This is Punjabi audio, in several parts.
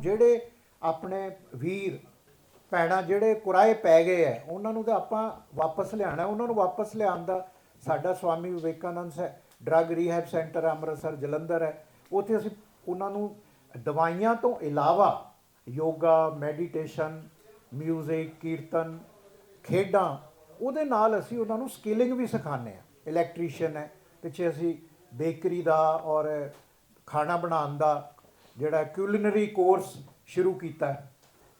ਜਿਹੜੇ ਆਪਣੇ ਵੀਰ, ਭੈਣਾਂ ਜਿਹੜੇ ਕੁਰਾਏ ਪੈ ਗਏ ਐ ਉਹਨਾਂ ਨੂੰ ਤਾਂ ਆਪਾਂ ਵਾਪਸ ਲਿਆਣਾ ਉਹਨਾਂ ਨੂੰ ਵਾਪਸ ਲਿਆਉਣ ਦਾ ਸਾਡਾ ਸਵਾਮੀ ਵਿਵੇਕਾਨੰਦ ਹੈ drug rehab centre Amritsar, Jalandhar ਹੈ। ਉੱਥੇ ਅਸੀਂ ਉਹਨਾਂ ਨੂੰ ਦਵਾਈਆਂ ਤੋਂ ਇਲਾਵਾ ਯੋਗਾ, ਮੈਡੀਟੇਸ਼ਨ, ਮਿਊਜ਼ਿਕ, ਕੀਰਤਨ, ਖੇਡਾਂ, ਉਹਦੇ ਨਾਲ ਅਸੀਂ ਉਹਨਾਂ ਨੂੰ ਸਕਿਲਿੰਗ ਵੀ ਸਿਖਾਉਂਦੇ ਆ ਇਲੈਕਟ੍ਰੀਸ਼ੀਅਨ ਹੈ, ਪਿੱਛੇ ਅਸੀਂ ਬੇਕਰੀ ਦਾ ਔਰ ਖਾਣਾ ਬਣਾਉਣ ਦਾ ਜਿਹੜਾ ਕੁਲਿਨਰੀ ਕੋਰਸ ਸ਼ੁਰੂ ਕੀਤਾ ਹੈ।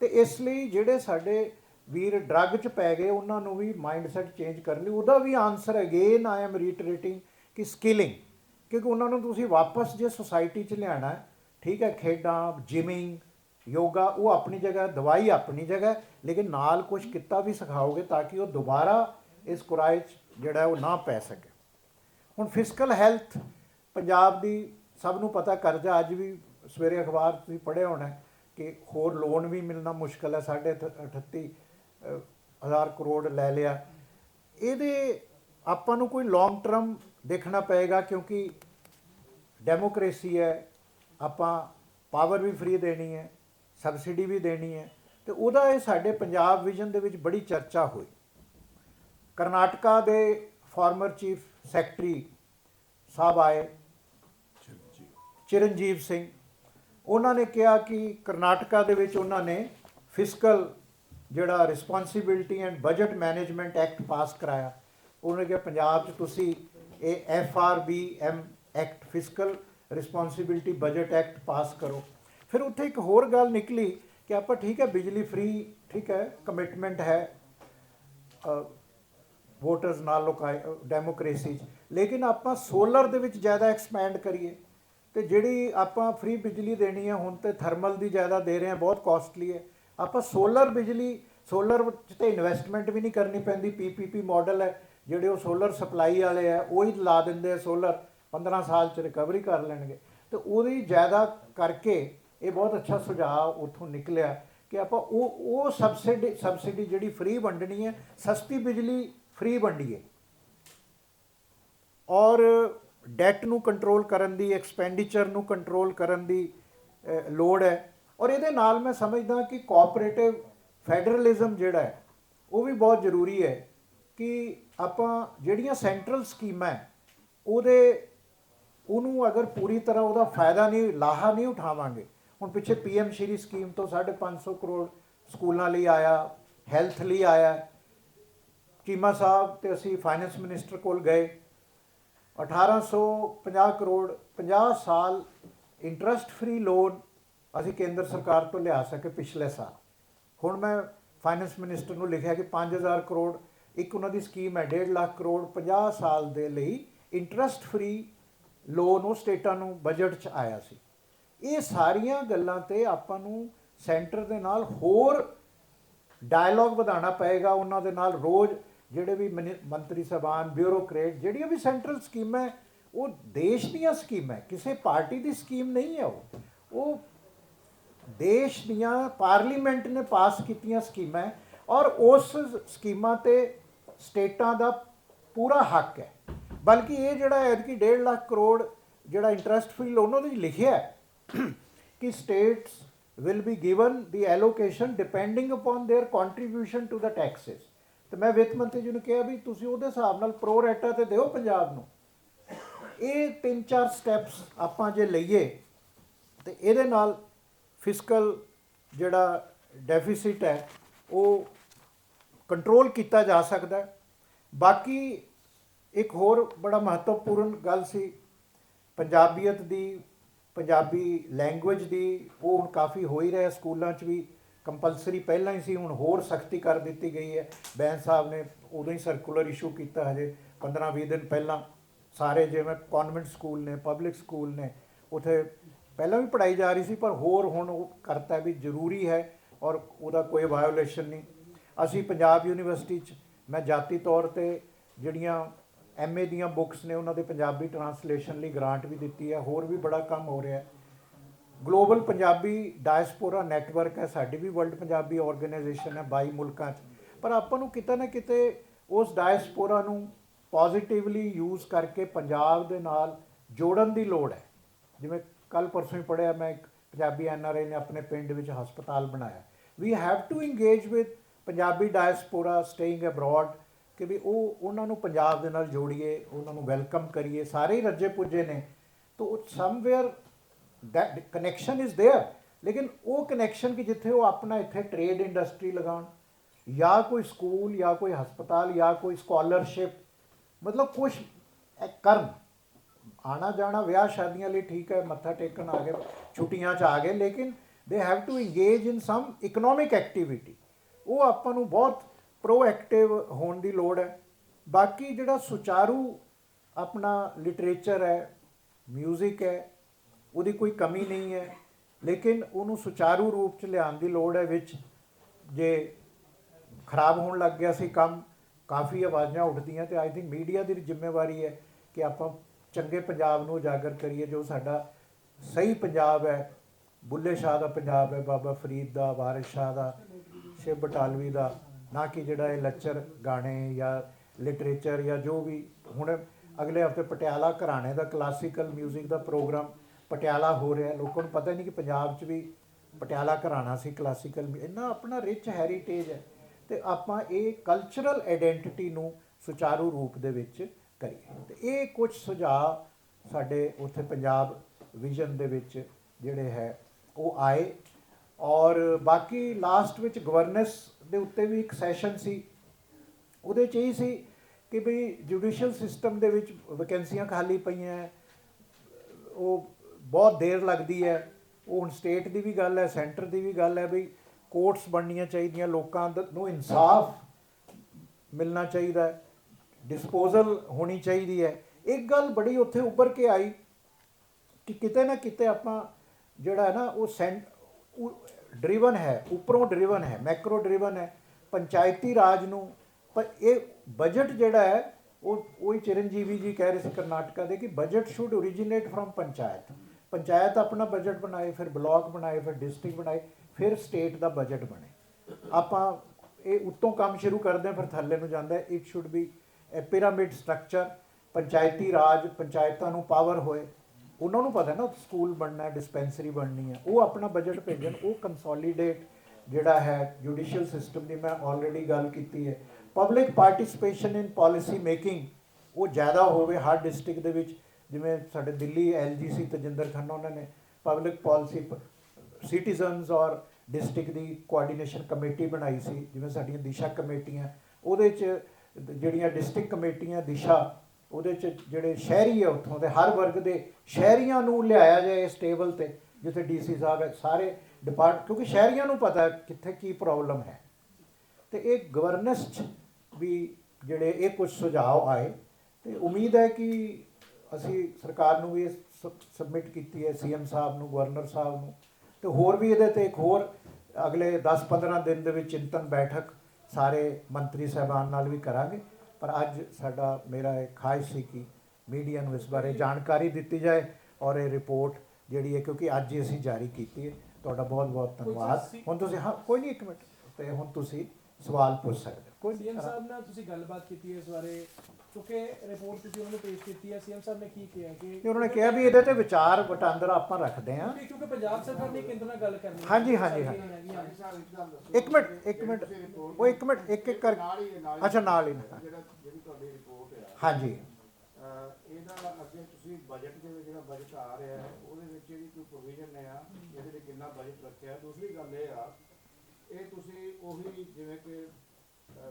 ਤੇ ਇਸ ਲਈ ਜਿਹੜੇ ਸਾਡੇ ਵੀਰ ਡਰੱਗ 'ਚ ਪੈ ਗਏ, ਉਹਨਾਂ ਨੂੰ ਵੀ ਮਾਈਂਡਸੈਟ ਚੇਂਜ ਕਰਨ ਲਈ ਉਹਦਾ ਵੀ answer again I am reiterating ਕਿ ਸਕਿਲਿੰਗ ਕਿਉਂਕਿ ਉਹਨਾਂ ਨੂੰ ਤੁਸੀਂ ਵਾਪਸ ਜੇ ਸੁਸਾਇਟੀ 'ਚ ਲਿਆਣਾ ਠੀਕ ਹੈ, ਖੇਡਾਂ ਜਿਮਿੰਗ ਯੋਗਾ, ਉਹ ਆਪਣੀ ਜਗ੍ਹਾ, ਦਵਾਈ ਆਪਣੀ ਜਗ੍ਹਾ ਲੇਕਿਨ ਨਾਲ ਕੁਝ ਕਿੱਤਾ ਵੀ ਸਿਖਾਓਗੇ ਤਾਂ ਕਿ ਉਹ ਦੁਬਾਰਾ ਇਸ ਕੁਰਾਏ 'ਚ ਜਿਹੜਾ ਉਹ ਨਾ ਪੈ ਸਕੇ ਹੁਣ ਫਿਜ਼ੀਕਲ ਹੈਲਥ ਪੰਜਾਬ ਦੀ ਸਭ ਨੂੰ ਪਤਾ ਕਰਜ਼ਾ ਅੱਜ ਵੀ ਸਵੇਰੇ ਅਖਬਾਰ ਤੁਸੀਂ ਪੜ੍ਹਿਆ ਹੋਣਾ ਕਿ ਹੋਰ ਲੋਨ ਵੀ ਮਿਲਣਾ ਮੁਸ਼ਕਲ ਹੈ ਸਾਢੇ ਅਠ- 38 ਅ, ਹਜ਼ਾਰ ਕਰੋੜ ਲੈ ਲਿਆ। ਇਹਦੇ ਆਪਾਂ ਨੂੰ ਕੋਈ ਲੌਂਗ ਟਰਮ ਦੇਖਣਾ ਪਏਗਾ ਕਿਉਂਕਿ ਡੈਮੋਕ੍ਰੇਸੀ ਹੈ ਆਪਾਂ ਪਾਵਰ ਵੀ ਫ੍ਰੀ ਦੇਣੀ ਹੈ ਸਬਸਿਡੀ ਵੀ ਦੇਣੀ ਹੈ। ਤੇ ਉਹਦਾ ਇਹ ਸਾਡੇ ਪੰਜਾਬ ਵਿਜ਼ਨ ਦੇ ਵਿੱਚ ਬੜੀ ਚਰਚਾ ਹੋਈ। ਕਰਨਾਟਕਾ ਦੇ ਫਾਰਮਰ ਚੀਫ ਸੈਕਟਰੀ ਸਾਹਿਬ ਆਏ। ਚਿਰੰਜੀਵ ਸਿੰਘ। ਉਹਨਾਂ ਨੇ ਕਿਹਾ ਕਿ ਕਰਨਾਟਕਾ ਦੇ ਵਿੱਚ ਉਹਨਾਂ ਨੇ ਫਿਸਕਲ ਜਿਹੜਾ responsibility and budget management act pass ਕਰਾਇਆ। ਉਹਨੇ ਕਿਹਾ, ਪੰਜਾਬ 'ਚ ਤੁਸੀਂ ਇਹ F R B M act fiscal responsibility budget act pass ਕਰੋ। ਫਿਰ ਉੱਥੇ ਇੱਕ ਹੋਰ ਗੱਲ ਨਿਕਲੀ ਕਿ ਆਪਾਂ ਠੀਕ ਹੈ, ਬਿਜਲੀ ਫ੍ਰੀ ਠੀਕ ਹੈ ਕਮਿਟਮੈਂਟ ਹੈ ਵੋਟਰਸ ਨਾਲ ਲੋਕਾਂ ਡੈਮੋਕ੍ਰੇਸੀ 'ਚ। ਲੇਕਿਨ ਆਪਾਂ ਸੋਲਰ ਦੇ ਵਿੱਚ ਜ਼ਿਆਦਾ ਐਕਸਪੈਂਡ ਕਰੀਏ। ਤੇ ਜਿਹੜੀ ਆਪਾਂ ਫ੍ਰੀ ਬਿਜਲੀ ਦੇਣੀ ਹੈ, ਹੁਣ ਤੇ ਥਰਮਲ ਦੀ ਜ਼ਿਆਦਾ ਦੇ ਰਹੇ ਹਾਂ, ਬਹੁਤ ਕਾਸਟਲੀ ਹੈ। ਆਪਾਂ ਸੋਲਰ ਬਿਜਲੀ ਸੋਲਰ ਵਿੱਚ ਤੇ ਇਨਵੈਸਟਮੈਂਟ ਵੀ ਨਹੀਂ ਕਰਨੀ ਪੈਂਦੀ ਪੀਪੀਪੀ ਮਾਡਲ ਹੈ, ਜਿਹੜੇ ਉਹ ਸੋਲਰ ਸਪਲਾਈ ਵਾਲੇ ਆ ਉਹ ਹੀ ਲਾ ਦਿੰਦੇ ਆ ਸੋਲਰ 15 ਸਾਲ ਚ ਰਿਕਵਰੀ ਕਰ ਲੈਣਗੇ। ਤੇ ਉਹਦੀ ਜ਼ਿਆਦਾ ਕਰਕੇ ਇਹ ਬਹੁਤ ਅੱਛਾ ਸੁਝਾਅ ਉੱਥੋਂ ਨਿਕਲਿਆ ਕਿ ਆਪਾਂ ਉਹ ਉਹ ਸਬਸਿਡੀ ਸਬਸਿਡੀ ਜਿਹੜੀ ਫ੍ਰੀ ਵੰਡਣੀ ਹੈ, ਸਸਤੀ ਬਿਜਲੀ ਫ੍ਰੀ ਵੰਡੀਏ। ਔਰ ਡੈਟ ਨੂੰ ਕੰਟਰੋਲ ਕਰਨ ਦੀ ਐਕਸਪੈਂਡੀਚਰ ਨੂੰ ਕੰਟਰੋਲ ਕਰਨ ਦੀ ਲੋੜ ਹੈ। ਔਰ ਇਹਦੇ ਨਾਲ ਮੈਂ ਸਮਝਦਾ ਕਿ ਕੋਆਪਰੇਟਿਵ ਫੈਡਰਲਿਜ਼ਮ ਜਿਹੜਾ ਹੈ, ਉਹ ਵੀ ਬਹੁਤ ਜ਼ਰੂਰੀ ਹੈ ਕਿ ਆਪਾਂ ਜਿਹੜੀਆਂ ਸੈਂਟਰਲ ਸਕੀਮਾਂ ਉਹਦੇ, ਉਹਨੂੰ ਅਗਰ ਪੂਰੀ ਤਰ੍ਹਾਂ ਉਹਦਾ ਫਾਇਦਾ ਨਹੀਂ, ਲਾਹਾ ਨਹੀਂ ਉਠਾਵਾਂਗੇ। ਹੁਣ ਪਿੱਛੇ ਪੀਐਮ ਸ਼੍ਰੀ ਸਕੀਮ ਤੋਂ 550 ਕਰੋੜ ਸਕੂਲਾਂ ਲਈ ਆਇਆ ਹੈਲਥ ਲਈ ਆਇਆ। ਚੀਮਾ ਸਾਹਿਬ ਤੇ ਅਸੀਂ ਫਾਈਨੈਂਸ ਮਿਨਿਸਟਰ ਕੋਲ ਗਏ। 1850 ਕਰੋੜ 50 ਸਾਲ ਇੰਟਰਸਟ ਫ੍ਰੀ ਲੋਨ ਅਸੀਂ ਕੇਂਦਰ ਸਰਕਾਰ ਤੋਂ ਲਿਆ ਸਕੇ ਪਿਛਲੇ ਸਾਲ। ਹੁਣ ਮੈਂ ਫਾਈਨੈਂਸ ਮਿਨਿਸਟਰ ਨੂੰ ਲਿਖਿਆ ਕਿ 5000 ਕਰੋੜ, ਇੱਕ ਉਹਨਾਂ ਦੀ ਸਕੀਮ ਹੈ 1.5 ਲੱਖ ਕਰੋੜ 50 ਸਾਲ ਦੇ ਲਈ ਇੰਟਰਸਟ ਫ੍ਰੀ ਲੋਨ ਉਹ ਸਟੇਟਾਂ ਨੂੰ ਬਜਟ 'ਚ ਆਇਆ ਸੀ। ਇਹ ਸਾਰੀਆਂ ਗੱਲਾਂ ਤੇ ਆਪਾਂ ਨੂੰ ਸੈਂਟਰ ਦੇ ਨਾਲ ਹੋਰ ਡਾਇਲੌਗ ਵਧਾਉਣਾ ਪਏਗਾ, ਉਹਨਾਂ ਦੇ ਨਾਲ ਰੋਜ਼ ਜਿਹੜੇ ਵੀ ਮਨਿ- ਮੰਤਰੀ ਸਭਾਨ, ਬਿਊਰੋਕ੍ਰੇਟ, ਜਿਹੜੀਆਂ ਵੀ ਸੈਂਟਰਲ ਸਕੀਮਾਂ ਉਹ ਦੇਸ਼ ਦੀਆਂ ਸਕੀਮਾਂ ਕਿਸੇ ਪਾਰਟੀ ਦੀ ਸਕੀਮ ਨਹੀਂ ਹੈ ਉਹ। ਉਹ ਦੇਸ਼ ਦੀਆਂ ਪਾਰਲੀਮੈਂਟ ਨੇ ਪਾਸ ਕੀਤੀਆਂ ਸਕੀਮਾਂ ਔਰ ਉਸ ਸਕੀਮਾਂ ਤੇ ਸਟੇਟਾਂ ਦਾ ਪੂਰਾ ਹੱਕ ਹੈ। ਬਲਕਿ ਇਹ ਜਿਹੜਾ ਐਤਕੀ 1.5 ਲੱਖ ਕਰੋੜ ਜਿਹੜਾ ਇੰਟਰਸਟ ਫ੍ਰੀ ਲੋਨ ਉਹਦੇ ਵਿੱਚ ਲਿਖਿਆ ਹੈ ਕਿ states will be given the allocation depending upon their contribution to the taxes ਤੇ ਮੈਂ ਵਿੱਤ ਮੰਤਰੀ ਜੀ ਨੂੰ ਕਿਹਾ ਵੀ ਤੁਸੀਂ ਉਹਦੇ ਹਿਸਾਬ ਨਾਲ ਪ੍ਰੋ ਰੈਟਾ ਤੇ ਦਿਓ ਪੰਜਾਬ ਨੂੰ। ਇਹ ਤਿੰਨ ਚਾਰ ਸਟੈਪਸ ਆਪਾਂ ਜੇ ਲਈਏ ਤੇ ਇਹਦੇ ਨਾਲ ਫਿਸਕਲ ਜਿਹੜਾ ਡੈਫਿਸਿਟ ਹੈ, ਉਹ ਕੰਟਰੋਲ ਕੀਤਾ ਜਾ ਸਕਦਾ ਬਾਕੀ ਇੱਕ ਹੋਰ ਬੜਾ ਮਹੱਤਵਪੂਰਨ ਗੱਲ ਸੀ, ਪੰਜਾਬੀਅਤ ਦੀ, ਪੰਜਾਬੀ ਲੈਂਗੁਏਜ ਦੀ, ਉਹ ਹੁਣ ਕਾਫੀ ਹੋ ਹੀ ਰਿਹਾ ਸਕੂਲਾਂ 'ਚ ਵੀ। ਕੰਪਲਸਰੀ ਪਹਿਲਾਂ ਹੀ ਸੀ, ਹੁਣ ਹੋਰ ਸਖਤੀ ਕਰ ਦਿੱਤੀ ਗਈ ਹੈ। ਬੈਂਸ ਸਾਹਿਬ ਨੇ ਉਦੋਂ ਹੀ ਸਰਕੂਲਰ ਇਸ਼ੂ ਕੀਤਾ ਹਜੇ 15-20 ਦਿਨ ਪਹਿਲਾਂ। ਸਾਰੇ ਜਿਵੇਂ ਕਨਵੈਂਟ ਸਕੂਲ ਨੇ ਪਬਲਿਕ ਸਕੂਲ ਨੇ, ਉਥੇ ਪਹਿਲਾਂ ਵੀ ਪੜਾਈ ਜਾ ਰਹੀ ਸੀ, ਪਰ ਹੋਰ ਹੁਣ ਉਹ ਕਰਤਾ ਵੀ ਜ਼ਰੂਰੀ ਹੈ ਔਰ ਉਹਦਾ ਕੋਈ ਵਾਇਓਲੇਸ਼ਨ ਨਹੀਂ। ਅਸੀਂ ਪੰਜਾਬ ਯੂਨੀਵਰਸਿਟੀ 'ਚ, ਮੈਂ ਜਾਤੀ ਤੌਰ ਤੇ ਜਿਹੜੀਆਂ ਐਮਏ ਦੀਆਂ ਬੁੱਕਸ ਨੇ, ਉਹਨਾਂ ਦੇ ਪੰਜਾਬੀ ਟਰਾਂਸਲੇਸ਼ਨ ਲਈ ਗ੍ਰਾਂਟ ਵੀ ਦਿੱਤੀ ਹੈ। ਹੋਰ ਵੀ ਬੜਾ ਕੰਮ ਹੋ ਰਿਹਾ। ਹੈ ਗਲੋਬਲ ਪੰਜਾਬੀ ਡਾਇਸਪੋਰਾ ਨੈਟਵਰਕ ਹੈ, ਸਾਡੀ ਵੀ ਵਰਲਡ ਪੰਜਾਬੀ ਆਰਗੇਨਾਈਜੇਸ਼ਨ ਹੈ 22 ਮੁਲਕਾਂ 'ਚ। ਪਰ ਆਪਾਂ ਨੂੰ ਕਿਤੇ ਨਾ ਕਿਤੇ ਉਸ ਡਾਇਸਪੋਰਾ ਨੂੰ ਪੋਜ਼ਿਟਿਵਲੀ ਯੂਜ਼ ਕਰਕੇ ਪੰਜਾਬ ਦੇ ਨਾਲ ਜੋੜਨ ਦੀ ਲੋੜ ਹੈ। ਜਿਵੇਂ ਕੱਲ ਪਰਸੋਂ ਹੀ ਪੜਿਆ ਮੈਂ ਇੱਕ ਪੰਜਾਬੀ ਐਨਆਰਆਈ ਨੇ ਆਪਣੇ ਪਿੰਡ ਵਿੱਚ ਹਸਪਤਾਲ ਬਣਾਇਆ। We have to engage with Punjabi diaspora staying abroad ਕਿ ਵੀ ਉਹ, ਉਹਨਾਂ ਨੂੰ ਪੰਜਾਬ ਦੇ ਨਾਲ ਜੋੜੀਏ, ਉਹਨਾਂ ਨੂੰ ਵੈਲਕਮ ਕਰੀਏ। ਸਾਰੇ ਹੀ ਰੱਜੇ ਪੁੱਜੇ ਨੇ। ਤੋ somewhere that connection is there. ਲੇਕਿਨ ਉਹ ਕਨੈਕਸ਼ਨ ਕਿ ਜਿੱਥੇ ਉਹ ਆਪਣਾ ਇੱਥੇ ਟ੍ਰੇਡ ਇੰਡਸਟਰੀ ਲਗਾਉਣ ਜਾਂ ਕੋਈ ਸਕੂਲ ਜਾਂ ਕੋਈ ਹਸਪਤਾਲ ਜਾਂ ਕੋਈ ਸਕਾਲਰਸ਼ਿਪ ਮਤਲਬ ਕੁਝ ਕਰਨ ਆਣਾ ਜਾਣਾ ਵਿਆਹ ਸ਼ਾਦੀਆਂ ਲਈ ਠੀਕ ਹੈ ਮੱਥਾ ਟੇਕਣ ਆ ਗਏ ਛੁੱਟੀਆਂ 'ਚ ਆ ਗਏ ਲੇਕਿਨ they have to engage in some economic activity ਉਹ ਆਪਾਂ ਨੂੰ ਬਹੁਤ ਪ੍ਰੋਐਕਟਿਵ ਹੋਣ ਦੀ ਲੋੜ ਹੈ ਬਾਕੀ ਜਿਹੜਾ ਸੁਚਾਰੂ ਆਪਣਾ ਲਿਟਰੇਚਰ ਹੈ 뮤직 ਹੈ ਉਹਦੀ ਕੋਈ ਕਮੀ ਨਹੀਂ ਹੈ। ਲੇਕਿਨ ਉਹਨੂੰ ਸੁਚਾਰੂ ਰੂਪ ਚ ਲਿਆਉਣ ਦੀ ਲੋੜ ਹੈ ਵਿੱਚ। ਜੇ ਖਰਾਬ ਹੋਣ ਲੱਗ ਗਿਆ ਸੀ ਕੰਮ, ਕਾਫੀ ਆਵਾਜ਼ਾਂ ਉੱਠਦੀਆਂ ਤੇ ਆਈ ਥਿੰਕ ਮੀਡੀਆ ਦੀ ਜ਼ਿੰਮੇਵਾਰੀ ਹੈ ਕਿ ਆਪਾਂ ਚੰਗੇ ਪੰਜਾਬ ਨੂੰ ਉਜਾਗਰ ਕਰੀਏ, ਜੋ ਸਾਡਾ ਸਹੀ ਪੰਜਾਬ ਹੈ। ਬੁੱਲੇ ਸ਼ਾਹ ਦਾ ਪੰਜਾਬ ਹੈ, ਬਾਬਾ ਫਰੀਦ ਦਾ, ਵਾਰਿਸ ਸ਼ਾਹ ਦਾ, ਸ਼ਿਵ ਬਟਾਲਵੀ ਦਾ, ਨਾ ਕਿ ਜਿਹੜਾ ਇਹ ਲੱਚਰ ਗਾਣੇ ਜਾਂ ਲਿਟਰੇਚਰ ਜਾਂ ਜੋ ਵੀ ਹੁਣ ਅਗਲੇ ਹਫ਼ਤੇ ਪਟਿਆਲਾ ਘਰਾਣੇ ਦਾ ਕਲਾਸੀਕਲ 뮤직 ਦਾ ਪ੍ਰੋਗਰਾਮ ਪਟਿਆਲਾ ਹੋ ਰਿਹਾ ਲੋਕਾਂ ਨੂੰ ਪਤਾ ਨਹੀਂ ਕਿ ਪੰਜਾਬ 'ਚ ਵੀ ਪਟਿਆਲਾ ਘਰਾਣਾ ਸੀ ਕਲਾਸੀਕਲ ਇੰਨਾ ਆਪਣਾ ਰਿਚ ਹੈਰੀਟੇਜ ਹੈ ਤੇ ਆਪਾਂ ਇਹ ਕਲਚਰਲ ਆਇਡੈਂਟੀਟੀ ਨੂੰ ਸੁਚਾਰੂ ਰੂਪ ਦੇ ਵਿੱਚ ਕਰੀਏ। ਤੇ ਇਹ ਕੁਝ ਸੁਝਾਅ ਸਾਡੇ ਉੱਥੇ ਪੰਜਾਬ ਵਿਜ਼ਨ ਦੇ ਵਿੱਚ ਜਿਹੜੇ ਹੈ, ਉਹ ਆਏ। ਔਰ ਬਾਕੀ ਲਾਸਟ ਵਿੱਚ ਗਵਰਨੈਂਸ ਦੇ ਉੱਤੇ ਵੀ ਇੱਕ ਸੈਸ਼ਨ ਸੀ। ਉਹਦੇ ਚ ਇਹ ਸੀ ਕਿ ਵੀ ਜੁਡੀਸ਼ੀਅਲ ਸਿਸਟਮ ਦੇ ਵਿੱਚ ਵੈਕੈਂਸੀਆਂ ਖਾਲੀ ਪਈਆਂ। ਉਹ ਬਹੁਤ ਦੇਰ ਲੱਗਦੀ ਹੈ। ਉਹ ਹੁਣ ਸਟੇਟ ਦੀ ਵੀ ਗੱਲ ਹੈ ਸੈਂਟਰ ਦੀ ਵੀ ਗੱਲ ਹੈ ਵੀ ਕੋਰਟਸ ਬਣਨੀਆਂ ਚਾਹੀਦੀਆਂ ਲੋਕਾਂ ਦ- ਨੂੰ ਇਨਸਾਫ ਮਿਲਣਾ ਚਾਹੀਦਾ ਹੈ ਡਿਸਪੋਜ਼ਲ ਹੋਣੀ ਚਾਹੀਦੀ ਹੈ। ਇੱਕ ਗੱਲ ਬੜੀ ਉੱਥੇ ਉੱਭਰ ਕੇ ਆਈ ਕਿ ਕਿਤੇ ਨਾ ਕਿਤੇ ਆਪਾਂ ਜਿਹੜਾ ਹੈ ਨਾ, ਉਹ ਸੈਂਟ ਡਰਿਵਨ ਹੈ, ਉੱਪਰੋਂ ਡਰਿਵਨ ਹੈ ਮੈਕਰੋ ਡਰਿਵਨ ਹੈ। ਪੰਚਾਇਤੀ ਰਾਜ ਨੂੰ ਪਰ ਇਹ ਬਜਟ ਜਿਹੜਾ ਹੈ, ਉਹ, ਉਹੀ ਚਿਰੰਜੀਵੀ ਜੀ ਕਹਿ ਰਹੇ ਸੀ ਕਰਨਾਟਕਾ ਦੇ ਕਿ budget should originate from panchayat. Panchayat ਆਪਣਾ ਬਜਟ ਬਣਾਏ, ਫਿਰ ਬਲਾਕ ਬਣਾਏ, ਫਿਰ ਡਿਸਟ੍ਰਿਕਟ ਬਣਾਏ, ਫਿਰ ਸਟੇਟ ਦਾ ਬਜਟ ਬਣੇ। ਆਪਾਂ ਇਹ ਉੱਤੋਂ ਕੰਮ ਸ਼ੁਰੂ ਕਰਦੇ ਹਾਂ, ਫਿਰ ਥੱਲੇ ਨੂੰ ਜਾਂਦਾ ਹੈ। It should be a pyramid structure panchayati raj, ਪੰਚਾਇਤਾਂ ਨੂੰ ਪਾਵਰ ਹੋਏ। ਉਹਨਾਂ ਨੂੰ ਪਤਾ ਹੈ ਨਾ ਸਕੂਲ ਬਣਨਾ ਹੈ ਡਿਸਪੈਂਸਰੀ ਬਣਨੀ ਹੈ। ਉਹ ਆਪਣਾ ਬਜਟ ਭੇਜਣ, ਉਹ ਕੰਸੋਲੀਡੇਟ ਜਿਹੜਾ ਹੈ ਜੁਡੀਸ਼ੀਅਲ ਸਿਸਟਮ ਦੀ ਮੈਂ ਆਲਰੇਡੀ ਗੱਲ ਕੀਤੀ ਹੈ। Public participation in policy making ਉਹ ਜ਼ਿਆਦਾ ਹੋਵੇ ਹਰ ਡਿਸਟ੍ਰਿਕਟ ਦੇ ਵਿੱਚ। ਜਿਵੇਂ ਸਾਡੇ ਦਿੱਲੀ ਐਲਜੀਸੀ ਤਜਿੰਦਰ ਖੰਨਾ ਉਹਨਾਂ ਨੇ ਪਬਲਿਕ ਪਾਲਿਸੀ ਸਿਟੀਜ਼ਨਸ ਔਰ ਡਿਸਟ੍ਰਿਕਟ ਦੀ ਕੋਆਰਡੀਨੇਸ਼ਨ ਕਮੇਟੀ ਬਣਾਈ ਸੀ ਜਿਵੇਂ ਸਾਡੀਆਂ ਦਿਸ਼ਾ ਕਮੇਟੀਆਂ ਉਹਦੇ ਚ ਜਿਹੜੀਆਂ ਡਿਸਟ੍ਰਿਕਟ ਕਮੇਟੀਆਂ ਦਿਸ਼ਾ ਉਹਦੇ ਚ ਜਿਹੜੇ ਸ਼ਹਿਰੀ ਹੈ ਉੱਥੋਂ ਦੇ ਹਰ ਵਰਗ ਦੇ ਸ਼ਹਿਰੀਆਂ ਨੂੰ ਲਿਆਇਆ ਜਾਏ ਇਸ ਟੇਬਲ ਤੇ ਜਿੱਥੇ ਡੀਸੀ ਸਾਹਿਬ ਹੈ ਸਾਰੇ ਡਿਪਾਰਟ ਕਿਉਂਕਿ ਸ਼ਹਿਰੀਆਂ ਨੂੰ ਪਤਾ ਕਿੱਥੇ ਕੀ ਪ੍ਰੋਬਲਮ ਹੈ। ਤੇ ਇਹ ਗਵਰਨੈਂਸ 'ਚ ਵੀ ਜਿਹੜੇ ਇਹ ਕੁਝ ਸੁਝਾਅ ਆਏ ਤੇ ਉਮੀਦ ਹੈ ਕਿ ਅਸੀਂ ਸਰਕਾਰ ਨੂੰ ਵੀ ਇਹ ਸਬਮਿਟ ਕੀਤੀ ਹੈ ਸੀਐਮ ਸਾਹਿਬ ਨੂੰ ਗਵਰਨਰ ਸਾਹਿਬ ਨੂੰ। ਤੇ ਹੋਰ ਵੀ ਇਹਦੇ ਤੇ ਇੱਕ ਹੋਰ ਅਗਲੇ 10-15 ਦਿਨ ਦੇ ਵਿੱਚ ਚਿੰਤਨ ਬੈਠਕ ਸਾਰੇ ਮੰਤਰੀ ਸਾਹਿਬਾਨ ਨਾਲ ਵੀ ਕਰਾਂਗੇ। ਪਰ ਅੱਜ ਸਾਡਾ ਮੇਰਾ ਇਹ ਖਾਹਿਸ਼ ਸੀ ਕਿ ਮੀਡੀਆ ਨੂੰ ਇਸ ਬਾਰੇ ਜਾਣਕਾਰੀ ਦਿੱਤੀ ਜਾਏ ਔਰ ਇਹ ਰਿਪੋਰਟ ਜਿਹੜੀ ਹੈ ਕਿਉਂਕਿ ਅੱਜ ਹੀ ਅਸੀਂ ਜਾਰੀ ਕੀਤੀ ਹੈ। ਤੁਹਾਡਾ ਬਹੁਤ ਬਹੁਤ ਧੰਨਵਾਦ। ਹੁਣ ਤੁਸੀਂ ਹਾਂ ਕੋਈ ਨਹੀਂ ਇੱਕ ਮਿੰਟ। ਤੇ ਹੁਣ ਤੁਸੀਂ ਸਵਾਲ ਪੁੱਛ ਸਕਦੇ ਹੋ। ਕੋਈ ਸੀਐਮ ਸਾਹਿਬ ਨਾਲ ਤੁਸੀਂ ਗੱਲਬਾਤ ਕੀਤੀ ਹੈ ਇਸ ਬਾਰੇ। ਕਿਉਂਕਿ ਰਿਪੋਰਟ ਤੁਸੀਂ ਉਹਨਾਂ ਨੂੰ ਪੇਸ਼ ਕੀਤੀ ਹੈ। ਸੀਐਮ ਸਾਹਿਬ ਨੇ ਕੀ ਕਿਹਾ ਕਿ ਨਹੀਂ, ਉਹਨਾਂ ਨੇ ਕਿਹਾ ਵੀ ਇਹਦੇ ਤੇ ਵਿਚਾਰ ਵਟਾਂਦਰਾ ਆਪਾਂ ਰੱਖਦੇ ਹਾਂ। ਕਿਉਂਕਿ- ਕਿਉਂਕਿ ਪੰਜਾਬ ਸਰਕਾਰ ਨੇ ਕੇਂਦਰ ਨਾਲ ਗੱਲ ਕਰਨੀ ਹੈ। ਹਾਂਜੀ, ਹਾਂਜੀ, ਹਾਂਜੀ। ਹੈਗੀਆਂ। ਇੱਕ ਮਿੰਟ ਇੱਕ ਮਿੰਟ। ਉਹ ਇੱਕ ਮਿੰਟ ਇੱਕ ਇੱਕ ਕਰ ਨਾਲ ਹੀ ਨਾਲ ਹੀ। ਅੱਛਾ ਨਾਲ ਹੀ ਜਿਹੜਾ ਜਿਹੜੀ ਤੁਹਾਡੀ ਰਿਪੋਰਟ ਆ। ਹਾਂਜੀ। ਅਹ ਇਹਦਾ ਅੱਗੇ ਤੁਸੀਂ ਬਜਟ ਦੇ ਵਿੱਚ ਜਿਹੜਾ ਬਜਟ ਆ ਰਿਹਾ ਹੈ ਉਹਦੇ ਵਿੱਚ ਇਹਦੀ ਕੋਈ ਪ੍ਰੋਵੀਜ਼ਨ ਹੈ ਆ ਇਹਦੇ ਲਈ ਕਿੰਨਾ ਬਜਟ ਰੱਖਿਆ। ਦੂਸਰੀ ਗੱਲ ਇਹ ਆ ਇਹ ਤੁਸੀਂ ਉਹੀ ਜਿਵੇਂ ਕਿ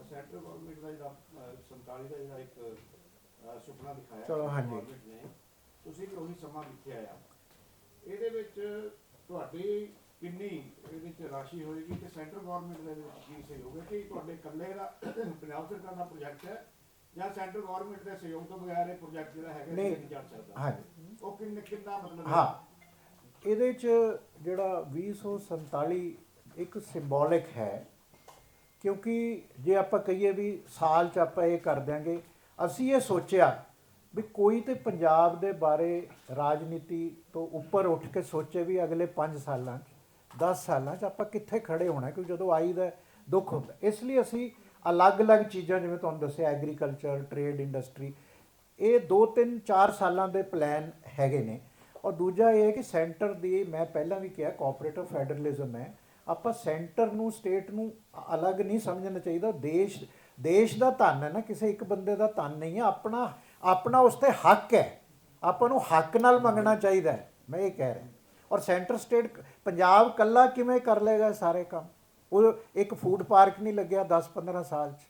ਸੈਂਟਰ ਗਵਰਨਮੈਂਟ ਦਾ ਜਿਹੜਾ ਅਹ, 47 ਦਾ ਜਿਹੜਾ ਇੱਕ ਅਹ, ਸੁਪਨਾ ਦਿਖਾਇਆ ਚਲੋ, ਹਾਂਜੀ। government ਨੇ ਤੁਸੀਂ ਵੀ ਉਹੀ ਸਮਾਂ ਲਿਖਿਆ ਆ ਇਹਦੇ ਵਿੱਚ ਤੁਹਾਡੀ ਕਿੰਨੀ ਇਹਦੇ ਵਿੱਚ ਰਾਸ਼ੀ ਹੋਏਗੀ ਤੇ ਸੈਂਟਰ ਗਵਰਨਮੈਂਟ ਦੇ ਵਿੱਚ ਕੀ ਸਹਿਯੋਗ ਹੈ ਕਿ ਤੁਹਾਡੇ ਇਕੱਲੇ ਦਾ ਪੰਜਾਬ ਸਰਕਾਰ ਦਾ ਪ੍ਰੋਜੈਕਟ ਹੈ ਜਾਂ ਸੈਂਟਰ ਗਵਰਨਮੈਂਟ ਦੇ ਸਹਿਯੋਗ ਤੋਂ ਬਗੈਰ ਇਹ ਪ੍ਰੋਜੈਕਟ ਜਿਹੜਾ ਹੈਗਾ ਨਹੀਂ। ਨਹੀਂ ਚੱਲ ਸਕਦਾ ਹਾਂਜੀ ਉਹ ਕਿੰਨੇ ਕਿੰਨਾ ਮਤਲਬ ਹੈ? ਹਾਂ ਇਹਦੇ ਚ ਜਿਹੜਾ 2047 ਇੱਕ ਸਿੰਬੋਲਿਕ ਹੈ ਕਿਉਂਕਿ ਜੇ ਆਪਾਂ ਕਹੀਏ ਵੀ ਸਾਲ ਚ ਆਪਾਂ ਇਹ ਕਰ ਦਿਆਂਗੇ, ਅਸੀਂ ਇਹ ਸੋਚਿਆ ਵੀ ਕੋਈ ਤੇ ਪੰਜਾਬ ਦੇ ਬਾਰੇ ਰਾਜਨੀਤੀ ਤੋਂ ਉੱਪਰ ਉੱਠ ਕੇ ਸੋਚੇ ਵੀ ਅਗਲੇ 5 ਸਾਲਾਂ ਚ 10 ਸਾਲਾਂ ਚ ਆਪਾਂ ਕਿੱਥੇ ਖੜੇ ਹੋਣਾ, ਕਿਉਂਕਿ ਜਦੋਂ ਆਈਦਾ ਦੁੱਖ ਹੁੰਦਾ। ਇਸ ਲਈ ਅਸੀਂ ਅਲੱਗ-ਅਲੱਗ ਚੀਜ਼ਾਂ, ਜਿਵੇਂ ਤੁਹਾਨੂੰ ਦੱਸਿਆ ਐਗਰੀਕਲਚਰ ਟ੍ਰੇਡ ਇੰਡਸਟਰੀ ਇਹ 2 3 4 ਸਾਲਾਂ ਦੇ ਪਲਾਨ ਹੈਗੇ ਨੇ। ਔਰ ਦੂਜਾ ਇਹ ਹੈ ਕਿ ਸੈਂਟਰ ਦੀ ਮੈਂ ਪਹਿਲਾਂ ਵੀ ਕਿਹਾ ਕੋਆਪਰੇਟਿਵ ਫੈਡਰਲਿਜ਼ਮ ਹੈ। ਆਪਾਂ ਸੈਂਟਰ ਨੂੰ, ਸਟੇਟ ਨੂੰ ਅਲੱਗ ਨਹੀਂ ਸਮਝਣਾ ਚਾਹੀਦਾ। ਦੇਸ਼ ਦੇਸ਼ ਦਾ ਧਨ ਹੈ ਨਾ, ਕਿਸੇ ਇੱਕ ਬੰਦੇ ਦਾ ਧਨ ਨਹੀਂ ਹੈ। ਆਪਣਾ ਆਪਣਾ ਉਸ ਤੇ ਹੱਕ ਹੈ। ਆਪਾਂ ਨੂੰ ਹੱਕ ਨਾਲ ਮੰਗਣਾ ਚਾਹੀਦਾ ਹੈ। ਮੈਂ ਇਹ ਕਹਿ ਰਿਹਾ। ਔਰ ਸੈਂਟਰ, ਸਟੇਟ, ਪੰਜਾਬ ਕੱਲਾ ਕਿਵੇਂ ਕਰ ਲੇਗਾ ਸਾਰੇ ਕੰਮ? ਉਹ ਇੱਕ ਫੂਡ ਪਾਰਕ ਨਹੀਂ ਲੱਗਿਆ 10-15 ਸਾਲ 'ਚ।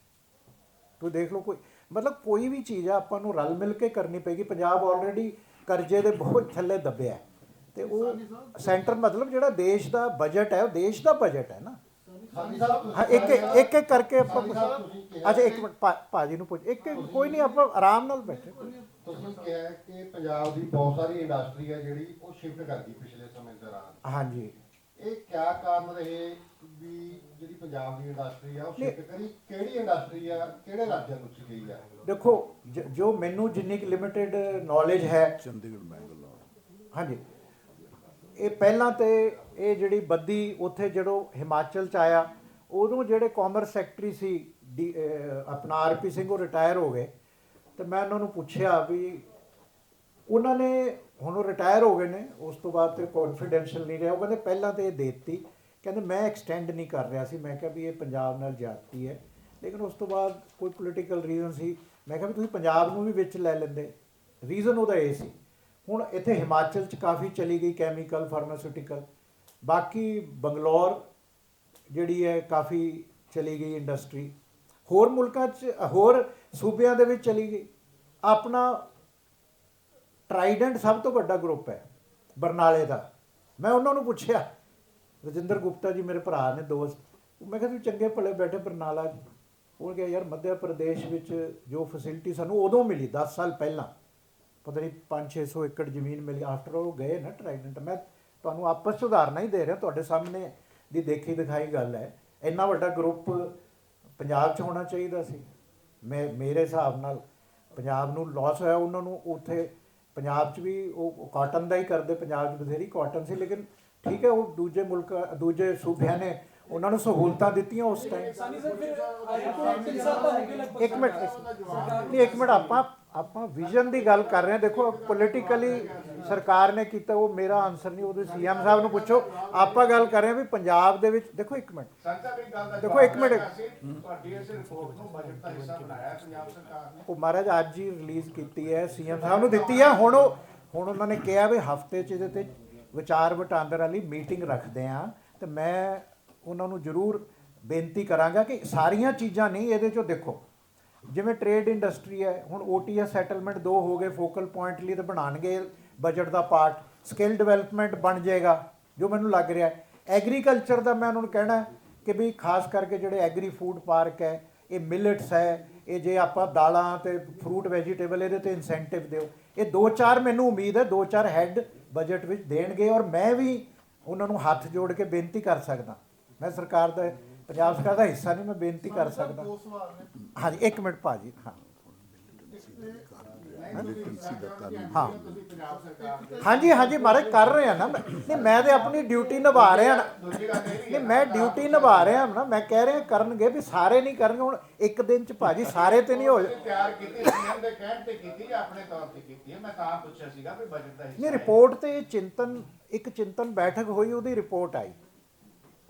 ਤੂੰ ਦੇਖ ਲਓ ਕੋਈ, ਮਤਲਬ ਕੋਈ ਵੀ ਚੀਜ਼ ਆ ਆਪਾਂ ਨੂੰ ਰਲ ਮਿਲ ਕੇ ਕਰਨੀ ਪੈਗੀ ਪੰਜਾਬ ਆਲਰੇਡੀ ਕਰਜ਼ੇ ਦੇ ਬਹੁਤ ਥੱਲੇ ਦੱਬਿਆ ਹੈ। ਤੇ ਉਹ ਸੈਂਟਰ ਮਤਲਬ ਜਿਹੜਾ ਦੇਸ਼ ਦਾ ਬਜਟ ਹੈ ਉਹ ਦੇਸ਼ ਦਾ ਬਜਟ ਹੈ ਨਾ। ਹਾਂ ਇੱਕ ਇੱਕ ਇੱਕ ਕਰਕੇ ਆਪਾਂ ਅੱਛਾ ਇੱਕ ਮਿੰਟ ਭਾਜੀ ਨੂੰ ਪੁੱਛ ਇੱਕ ਕੋਈ ਨਹੀਂ ਆਪਾਂ ਆਰਾਮ ਨਾਲ ਬੈਠੇ। ਤੁਸੀਂ ਕਿਹਾ ਕਿ ਪੰਜਾਬ ਦੀ ਬਹੁਤ ਸਾਰੀ ਇੰਡਸਟਰੀ ਹੈ ਜਿਹੜੀ ਉਹ ਸ਼ਿਫਟ ਕਰ ਗਈ ਪਿਛਲੇ ਸਮੇਂ ਦੌਰਾਨ। ਹਾਂਜੀ। ਇਹ ਕਿਆ ਕਾਰਨ ਰਹੇ ਵੀ ਜਿਹੜੀ ਪੰਜਾਬ ਦੀ ਇੰਡਸਟਰੀ ਆ ਉਹ ਸ਼ਿਫਟ ਕਰੀ? ਕਿਹੜੀ ਇੰਡਸਟਰੀ ਆ? ਕਿਹੜੇ ਰਾਜਾਂ ਨੂੰ ਚ ਗਈ ਆ ਦੇਖੋ ਜ- ਜੋ ਮੈਨੂੰ ਜਿੰਨੀ ਕਿ ਲਿਮਿਟਿਡ ਨੌਲੇਜ ਹੈ ਚੰਡੀਗੜ੍ਹ ਬੈਂਗਲੌਰ। ਹਾਂਜੀ। ਇਹ ਪਹਿਲਾਂ ਤੇ ਇਹ ਜਿਹੜੀ ਬੱਦੀ ਉੱਥੇ ਜਦੋਂ ਹਿਮਾਚਲ ਚ ਆਇਆ, ਉਦੋਂ ਜਿਹੜੇ ਕਾਮਰਸ ਸੈਕਟਰੀ ਸੀ, ਡੀ- ਅਹ, ਆਪਣਾ ਆਰਪੀ ਸਿੰਘ, ਉਹ ਰਿਟਾਇਰ ਹੋ ਗਏ। ਤੇ ਮੈਂ ਉਹਨਾਂ ਨੂੰ ਪੁੱਛਿਆ ਵੀ ਉਹਨਾਂ ਨੇ ਹੁਣ ਉਹ ਰਿਟਾਇਰ ਹੋ ਗਏ ਨੇ, ਉਸ ਤੋਂ ਬਾਅਦ ਤੇ ਕੌਨਫੀਡੈਂਸ਼ੀਅਲ ਨਹੀਂ ਰਿਹਾ। ਉਹ ਕਹਿੰਦੇ ਪਹਿਲਾਂ ਤੇ ਇਹ ਦੇ ਦਿੱਤੀ। ਕਹਿੰਦੇ ਮੈਂ ਐਕਸਟੈਂਡ ਨਹੀਂ ਕਰ ਰਿਹਾ ਸੀ। ਮੈਂ ਕਿਹਾ ਵੀ ਇਹ ਪੰਜਾਬ ਨਾਲ ਜਾਤੀ ਹੈ। ਲੇਕਿਨ ਉਸ ਤੋਂ ਬਾਅਦ ਕੋਈ ਪੋਲੀਟੀਕਲ ਰੀਜ਼ਨ ਸੀ। ਮੈਂ ਕਿਹਾ ਵੀ ਤੁਸੀਂ ਪੰਜਾਬ ਨੂੰ ਵੀ ਵਿੱਚ ਲੈ ਲੈਂਦੇ। ਰੀਜ਼ਨ ਉਹਦਾ ਇਹ ਸੀ। ਹੁਣ ਇੱਥੇ ਹਿਮਾਚਲ ਚ ਕਾਫੀ ਚਲੀ ਗਈ ਕੈਮੀਕਲ ਫਾਰਮਾਸਿਊਟੀਕਲ ਬਾਕੀ ਬੰਗਲੌਰ ਜਿਹੜੀ ਹੈ ਕਾਫੀ ਚਲੀ ਗਈ ਇੰਡਸਟਰੀ ਹੋਰ ਮੁਲਕਾਂ 'ਚ, ਹੋਰ ਸੂਬਿਆਂ ਦੇ ਵਿੱਚ ਚਲੀ ਗਈ। ਆਪਣਾ ਟਰਾਈਡੈਂਟ ਸਭ ਤੋਂ ਵੱਡਾ ਗਰੁੱਪ ਹੈ, ਬਰਨਾਲੇ ਦਾ। ਮੈਂ ਉਹਨਾਂ ਨੂੰ ਪੁੱਛਿਆ, ਰਜਿੰਦਰ ਗੁਪਤਾ ਜੀ ਮੇਰੇ ਭਰਾ ਨੇ, ਦੋਸਤ। ਮੈਂ ਕਿਹਾ, ਤੁਸੀਂ ਚੰਗੇ ਭਲੇ ਬੈਠੇ ਬਰਨਾਲਾ 'ਚ? ਉਹ ਕਿਹਾ, ਯਾਰ, ਮੱਧ ਪ੍ਰਦੇਸ਼ ਵਿੱਚ ਜੋ ਫੈਸਿਲਿਟੀ ਸਾਨੂੰ ਉਦੋਂ ਮਿਲੀ 10 ਸਾਲ ਪਹਿਲਾਂ ਪਤਾ ਨਹੀਂ 5-600 ਏਕੜ ਜ਼ਮੀਨ ਮਿਲੀ ਆਫਟਰ ਉਹ ਗਏ ਨਾ ਟਰਾਈਡੈਂਟ ਮੈਂ ਤੁਹਾਨੂੰ ਆਪਸ 'ਚ ਉਦਾਹਰਨਾਂ ਹੀ ਦੇ ਰਿਹਾ, ਤੁਹਾਡੇ ਸਾਹਮਣੇ ਦੀ ਦੇਖੀ ਦਿਖਾਈ ਗੱਲ ਹੈ। ਇੰਨਾ ਵੱਡਾ ਗਰੁੱਪ ਪੰਜਾਬ 'ਚ ਹੋਣਾ ਚਾਹੀਦਾ ਸੀ। ਮੈਂ, ਮੇਰੇ ਹਿਸਾਬ ਨਾਲ ਪੰਜਾਬ ਨੂੰ ਲਾਸ ਹੋਇਆ, ਉਹਨਾਂ ਨੂੰ ਉੱਥੇ ਪੰਜਾਬ 'ਚ ਵੀ ਉਹ ਕਾਟਨ ਦਾ ਹੀ ਕਰਦੇ, ਪੰਜਾਬ 'ਚ ਬਥੇਰੀ ਕਾਟਨ ਸੀ, ਲੇਕਿਨ ਠੀਕ ਹੈ, ਉਹ ਦੂਜੇ ਮੁਲਕ, ਦੂਜੇ ਸੂਬਿਆਂ ਨੇ ਉਹਨਾਂ ਨੂੰ ਸਹੂਲਤਾਂ ਦਿੱਤੀਆਂ ਉਸ ਟਾਈਮ ਇੱਕ ਮਿੰਟ ਨਹੀਂ ਇੱਕ ਮਿੰਟ, ਆਪਾਂ ਆਪਾਂ ਵਿਜ਼ਨ ਦੀ ਗੱਲ ਕਰ ਰਹੇ ਹਾਂ। ਦੇਖੋ ਪੋਲੀਟੀਕਲੀ ਸਰਕਾਰ ਨੇ ਕੀਤਾ, ਉਹ ਮੇਰਾ ਆਨਸਰ ਨਹੀਂ, ਉਹਦੇ ਸੀਐਮ ਸਾਹਿਬ ਨੂੰ ਪੁੱਛੋ। ਆਪਾਂ ਗੱਲ ਕਰ ਰਹੇ ਹਾਂ ਵੀ ਪੰਜਾਬ ਦੇ ਵਿੱਚ, ਦੇਖੋ ਇੱਕ ਮਿੰਟ। ਦੇਖੋ, ਇੱਕ ਮਿੰਟ। ਤੁਹਾਡੀ ਇਸ ਰਿਪੋਰਟ ਨੂੰ ਬਜਟ ਦਾ ਹਿੱਸਾ ਬਣਾਇਆ ਪੰਜਾਬ ਸਰਕਾਰ ਨੇ ਉਹ ਮਹਾਰਾਜ, ਅੱਜ ਹੀ ਰਿਲੀਜ਼ ਕੀਤੀ ਹੈ ਸੀਐਮ ਸਾਹਿਬ ਨੂੰ ਦਿੱਤੀ ਹੈ। ਹੁਣ ਉਹ ਹੁਣ ਉਹਨਾਂ ਨੇ ਕਿਹਾ ਵੀ ਹਫ਼ਤੇ 'ਚ ਇਹਦੇ ਤੇ ਵਿਚਾਰ ਵਟਾਂਦਰ ਵਾਲੀ ਮੀਟਿੰਗ ਰੱਖਦੇ ਆ ਤੇ ਮੈਂ ਉਹਨਾਂ ਨੂੰ ਜ਼ਰੂਰ ਬੇਨਤੀ ਕਰਾਂਗਾ ਕਿ ਸਾਰੀਆਂ ਚੀਜ਼ਾਂ ਨਹੀਂ, ਇਹਦੇ 'ਚੋਂ ਦੇਖੋ। ਜਿਵੇਂ ਟ੍ਰੇਡ ਇੰਡਸਟਰੀ ਹੈ, ਹੁਣ ਓਟੀਐਸ ਸੈਟਲਮੈਂਟ ਦੋ ਹੋ ਗਏ ਫੋਕਲ ਪੁਆਇੰਟ ਲਈ ਤਾਂ ਬਣਾਣਗੇ ਬਜਟ ਦਾ ਪਾਰਟ ਸਕਿੱਲ ਡਿਵੈਲਪਮੈਂਟ ਬਣ ਜਾਏਗਾ, ਜੋ ਮੈਨੂੰ ਲੱਗ ਰਿਹਾ ਹੈ। ਐਗਰੀਕਲਚਰ ਦਾ ਮੈਂ ਉਹਨਾਂ ਨੂੰ ਕਹਿਣਾ ਕਿ ਵੀ ਖਾਸ ਕਰਕੇ ਜਿਹੜੇ ਐਗਰੀ ਫੂਡ ਪਾਰਕ ਹੈ, ਇਹ ਮਿਲਟਸ ਹੈ, ਇਹ ਜੇ ਆਪਾਂ ਦਾਲਾਂ ਤੇ ਫਰੂਟ ਵੈਜੀਟੇਬਲ ਇਹਦੇ ਤੇ ਇਨਸੈਂਟਿਵ ਦਿਓ। ਇਹ ਦੋ ਚਾਰ ਮੈਨੂੰ ਉਮੀਦ ਹੈ, ਦੋ ਚਾਰ ਹੈੱਡ ਬਜਟ ਵਿੱਚ ਦੇਣਗੇ ਔਰ ਮੈਂ ਵੀ ਉਹਨਾਂ ਨੂੰ ਹੱਥ ਜੋੜ ਕੇ ਬੇਨਤੀ ਕਰ ਸਕਦਾ। ਮੈਂ ਸਰਕਾਰ ਦਾ ਪੰਜਾਬ ਸਰਕਾਰ ਦਾ ਹਿੱਸਾ ਨਹੀਂ ਮੈਂ ਬੇਨਤੀ ਕਰ ਸਕਦਾ। ਹਾਂਜੀ ਇੱਕ ਮਿੰਟ ਭਾਜੀ ਹਾਂ। ਹਾਂ। ਤੁਸੀਂ ਪੰਜਾਬ ਸਰਕਾਰ ਦੇ ਹਾਂਜੀ ਹਾਂਜੀ ਮਹਾਰਾਜ ਕਰ ਰਹੇ ਆ ਨਾ ਮੈਂ- ਨਹੀਂ ਮੈਂ ਤੇ ਆਪਣੀ ਡਿਊਟੀ ਨਿਭਾ ਰਿਹਾ ਨਾ। ਦੂਜੀ ਗੱਲ ਇਹ ਵੀ ਨਹੀਂ ਮੈਂ ਡਿਊਟੀ ਨਿਭਾ ਰਿਹਾ ਨਾ। ਮੈਂ ਕਹਿ ਰਿਹਾ ਕਰਨਗੇ ਵੀ ਸਾਰੇ ਨਹੀਂ ਕਰਨਗੇ। ਹੁਣ ਇੱਕ ਦਿਨ ਚ ਭਾਜੀ ਸਾਰੇ ਤੇ ਨਹੀਂ ਹੋ ਤੁਸੀਂ ਤਿਆਰ ਕੀਤੀ ਸੀਐਮ ਦੇ ਕਹਿਣ ਤੇ ਕੀਤੀ ਜਾਂ ਆਪਣੇ ਤੌਰ ਤੇ ਕੀਤੀ ਹੈ? ਮੈਂ ਤਾਂ ਪੁੱਛਿਆ ਸੀਗਾ ਵੀ ਬਜਟ ਦਾ ਹਿੱਸਾ ਨਹੀਂ ਹੈ। ਰਿਪੋਰਟ ਤੇ ਚਿੰਤਨ ਇੱਕ ਚਿੰਤਨ ਬੈਠਕ ਹੋਈ ਉਹਦੀ ਰਿਪੋਰਟ ਆਈ।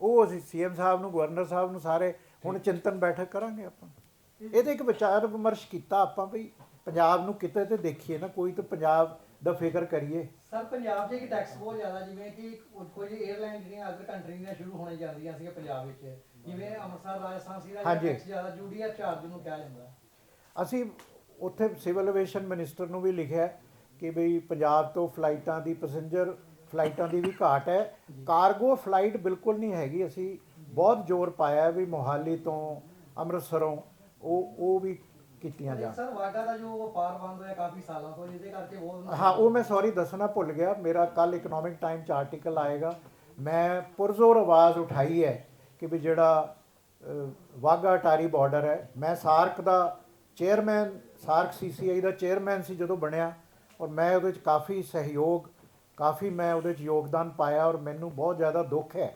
ਉਹ ਅਸੀਂ ਸੀਐਮ ਸਾਹਿਬ ਨੂੰ ਗਵਰਨਰ ਸਾਹਿਬ ਨੂੰ ਸਾਰੇ ਹੁਣ ਚਿੰਤਨ ਬੈਠਕ ਕਰਾਂਗੇ ਆਪਾਂ। ਇਹਦੇ ਇੱਕ ਵਿਚਾਰ ਵਿਮਰਸ਼ ਕੀਤਾ ਆਪਾਂ ਵੀ ਪੰਜਾਬ ਨੂੰ ਕਿਤੇ ਤੇ ਦੇਖੀਏ ਨਾ ਕੋਈ ਤਾਂ ਪੰਜਾਬ ਦਾ ਫਿਕਰ ਕਰੀਏ। ਸਰ ਪੰਜਾਬ 'ਚ ਇੱਕ ਟੈਕਸ ਬਹੁਤ ਜ਼ਿਆਦਾ ਜਿਵੇਂ ਕਿ ਕੁ- ਕੁਝ 에ਅਰਲਾਈਨ ਜਿਹੜੀਆਂ ਅਦਰ ਕੰਟਰੀ ਦੀਆਂ ਸ਼ੁਰੂ ਹੋਣੇ ਜਾਂਦੀਆਂ ਸੀਗੀਆਂ ਪੰਜਾਬ ਵਿੱਚ। ਜਿਵੇਂ ਅੰਮ੍ਰਿਤਸਰ ਰਾਜਸਥਾਨ ਸੀ ਦਾ। ਟੈਕਸ ਜ਼ਿਆਦਾ ਜੂਡੀਆ ਚਾਰਜ ਨੂੰ ਕਿਹਾ ਜਾਂਦਾ। ਅਸੀਂ ਉੱਥੇ ਸਿਵਲ ਐਵੀਏਸ਼ਨ ਮਿਨਿਸਟਰ ਨੂੰ ਵੀ ਲਿਖਿਆ ਕਿ ਬਈ ਪੰਜਾਬ ਤੋਂ ਫਲਾਈਟਾਂ ਦੀ ਪੈਸੇਂਜਰ ਫਲਾਈਟਾਂ ਦੀ ਵੀ ਘਾਟ ਹੈ। ਕਾਰਗੋ ਫਲਾਈਟ ਬਿਲਕੁਲ ਨਹੀਂ ਹੈਗੀ। ਅਸੀਂ ਬਹੁਤ ਜ਼ੋਰ ਪਾਇਆ ਵੀ ਮੋਹਾਲੀ ਤੋਂ ਅੰਮ੍ਰਿਤਸਰੋਂ। ਉਹ ਉਹ ਵੀ ਕੀਤੀਆਂ ਜਾਣ। ਸਰ ਵਾਟਾ ਦਾ ਜੋ ਵਪਾਰ ਬੰਦ ਹੋਇਆ ਕਾਫੀ ਸਾਲਾਂ ਤੋਂ ਜਿਹਦੇ ਕਰਕੇ ਬਹੁਤ ਹਾਂ ਉਹ ਮੈਂ ਸੌਰੀ ਦੱਸਣਾ ਭੁੱਲ ਗਿਆ। ਮੇਰਾ ਕੱਲ ਇਕਨੋਮਿਕ ਟਾਈਮ 'ਚ ਆਰਟੀਕਲ ਆਏਗਾ। ਮੈਂ ਪੁਰਜ਼ੋਰ ਆਵਾਜ਼ ਉਠਾਈ ਹੈ ਕਿ ਵੀ ਜਿਹੜਾ ਵਾਗਾ ਅਟਾਰੀ ਬਾਰਡਰ ਹੈ। ਮੈਂ ਸਾਰਕ ਦਾ ਚੇਅਰਮੈਨ ਸਾਰਕ ਸੀਸੀਆਈ ਦਾ ਚੇਅਰਮੈਨ ਸੀ ਜਦੋਂ ਬਣਿਆ। ਔਰ ਮੈਂ ਉਹਦੇ 'ਚ ਕਾਫੀ ਸਹਿਯੋਗ ਕਾਫੀ ਮੈਂ ਉਹਦੇ 'ਚ ਯੋਗਦਾਨ ਪਾਇਆ ਔਰ ਮੈਨੂੰ ਬਹੁਤ ਜ਼ਿਆਦਾ ਦੁੱਖ ਹੈ।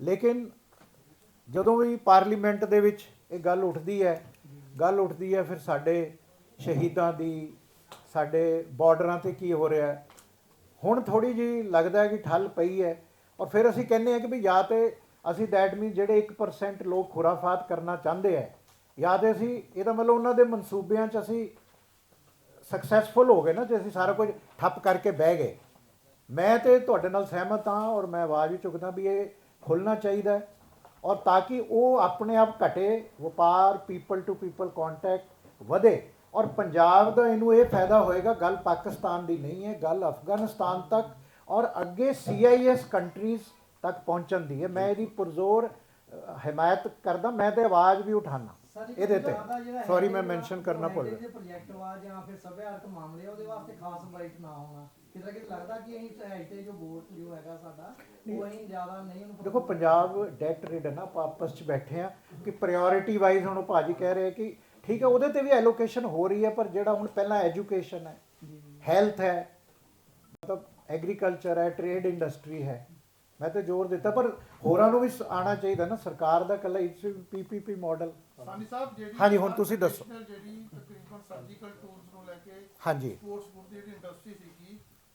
ਲੇਕਿਨ ਜਦੋਂ ਵੀ ਪਾਰਲੀਮੈਂਟ ਦੇ ਵਿੱਚ ਇਹ ਗੱਲ ਉੱਠਦੀ ਹੈ, ਗੱਲ ਉੱਠਦੀ ਹੈ, ਫਿਰ ਸਾਡੇ ਸ਼ਹੀਦਾਂ ਦੀ, ਸਾਡੇ ਬਾਰਡਰਾਂ ਤੇ ਕੀ ਹੋ ਰਿਹਾ ਹੁਣ ਥੋੜੀ ਜੀ ਲੱਗਦਾ ਹੈ ਕਿ ਠੱਲ ਪਈ ਹੈ ਔਰ ਫਿਰ ਅਸੀਂ ਕਹਿੰਦੇ ਹਾਂ ਕਿ ਵੀ ਜਾਂ ਤੇ ਅਸੀਂ ਦੈਟ ਮੀਨ ਜਿਹੜੇ 1% ਲੋਕ ਖੁਰਾਫਾਤ ਕਰਨਾ ਚਾਹੁੰਦੇ ਹੈ, ਜਾਂ ਤੇ ਅਸੀਂ ਇਹਦਾ ਮਤਲਬ ਉਹਨਾਂ ਦੇ ਮਨਸੂਬਿਆਂ 'ਚ ਅਸੀਂ ਸਕਸੈਸਫੁਲ ਹੋ ਗਏ ਨਾ, ਜੇ ਅਸੀਂ ਸਾਰਾ ਕੁਝ ਠੱਪ ਕਰਕੇ ਬਹਿ ਗਏ। ਮੈਂ ਤੇ ਤੁਹਾਡੇ ਨਾਲ ਸਹਿਮਤ ਹਾਂ ਔਰ ਮੈਂ ਆਵਾਜ਼ ਵੀ ਚੁੱਕਦਾ ਵੀ ਇਹ ਖੁੱਲਣਾ ਚਾਹੀਦਾ ਹੈ ਔਰ ਤਾਂ ਕਿ ਉਹ ਆਪਣੇ ਆਪ ਘਟੇ ਵਪਾਰ ਪੀਪਲ ਟੂ ਪੀਪਲ ਕੰਟੈਕਟ ਵਧੇ ਔਰ ਪੰਜਾਬ ਦਾ ਇਹਨੂੰ ਇਹ ਫਾਇਦਾ ਹੋਏਗਾ ਗੱਲ ਪਾਕਿਸਤਾਨ ਦੀ ਨਹੀਂ ਹੈ ਗੱਲ ਅਫਗਾਨਿਸਤਾਨ ਤੱਕ ਔਰ ਅੱਗੇ ਸੀਆਈਐਸ ਕੰਟਰੀਜ਼ ਤੱਕ ਪਹੁੰਚਣ ਦੀ ਹੈ। ਮੈਂ ਇਹਦੀ ਪੁਰਜ਼ੋਰ ਹਮਾਇਤ ਕਰਦਾ ਮੈਂ ਤੇ ਆਵਾਜ਼ ਵੀ ਉਠਾਣਾ ਇਹਦੇ ਤੇ। ਸੌਰੀ ਮੈਂ ਮੈਂਸ਼ਨ ਕਰਨਾ ਭੁੱਲ ਗਿਆ। ਪ੍ਰੋਜੈਕਟ ਵਾ ਜਾਂ ਫਿਰ ਸੱਭਿਆਚਾਰਕ ਮਾਮਲੇ ਉਹਦੇ ਵਾਸਤੇ ਖਾਸ ਬ੍ਰਾਈਟ ਨਾ ਹੋਣਾ। ਕਿਤੇ ਕਿ ਲੱਗਦਾ ਕਿ ਅਸੀਂ ਹੈਰੀਟੇਜ ਜੋ ਬੋਰਡ ਜੋ ਹੈਗਾ ਸਾਡਾ ਉਹ ਅਸੀਂ ਜ਼ਿਆਦਾ ਨਹੀਂ ਉਹਨੂੰ ਦੇਖੋ ਪੰਜਾਬ ਡੈਟ ਰਿਡਨ ਆ ਆਪਾਂ ਆਪਸ ਚ ਬੈਠੇ ਆ ਕਿ ਪ੍ਰਾਇੋਰਟੀ ਵਾਈਜ਼ ਹੁਣ ਉਹ ਭਾਜੀ ਕਹਿ ਰਹੇ ਕਿ ਠੀਕ ਹੈ ਉਹਦੇ ਤੇ ਵੀ ਐਲੋਕੇਸ਼ਨ ਹੋ ਰਹੀ ਹੈ ਪਰ ਜਿਹੜਾ ਹੁਣ ਪਹਿਲਾਂ ਐਜੂਕੇਸ਼ਨ ਹੈ ਹੈਲਥ ਹੈ ਮਤਲਬ ਐਗਰੀਕਲਚਰ ਹੈ ਟ੍ਰੇਡ ਇੰਡਸਟਰੀ ਹੈ ਮੈਂ ਤੇ ਜ਼ੋਰ ਦਿੱਤਾ ਪਰ ਹੋਰਾਂ ਨੂੰ ਵੀ ਆਣਾ ਚਾਹੀਦਾ ਨਾ ਸਰਕਾਰ ਦਾ ਕੱਲਾ ਇਸ ਪੀਪੀਪੀ ਮਾਡਲ ਸਾਨੀ ਸਾਹਿਬ ਜਿਹੜੀ ਹਾਂਜੀ, ਹੁਣ ਤੁਸੀਂ ਦੱਸੋ। traditional ਜਿਹੜੀ ਤਕਰੀਬਨ ਸਰਜੀਕਲ ਟੂਲਸ ਨੂੰ ਲੈ ਕੇ ਹਾਂਜੀ। ਸਪੋਰਟਸ ਫੂਡ ਦੀ ਜਿਹੜੀ ਇੰਡਸਟਰੀ ਸੀਗੀ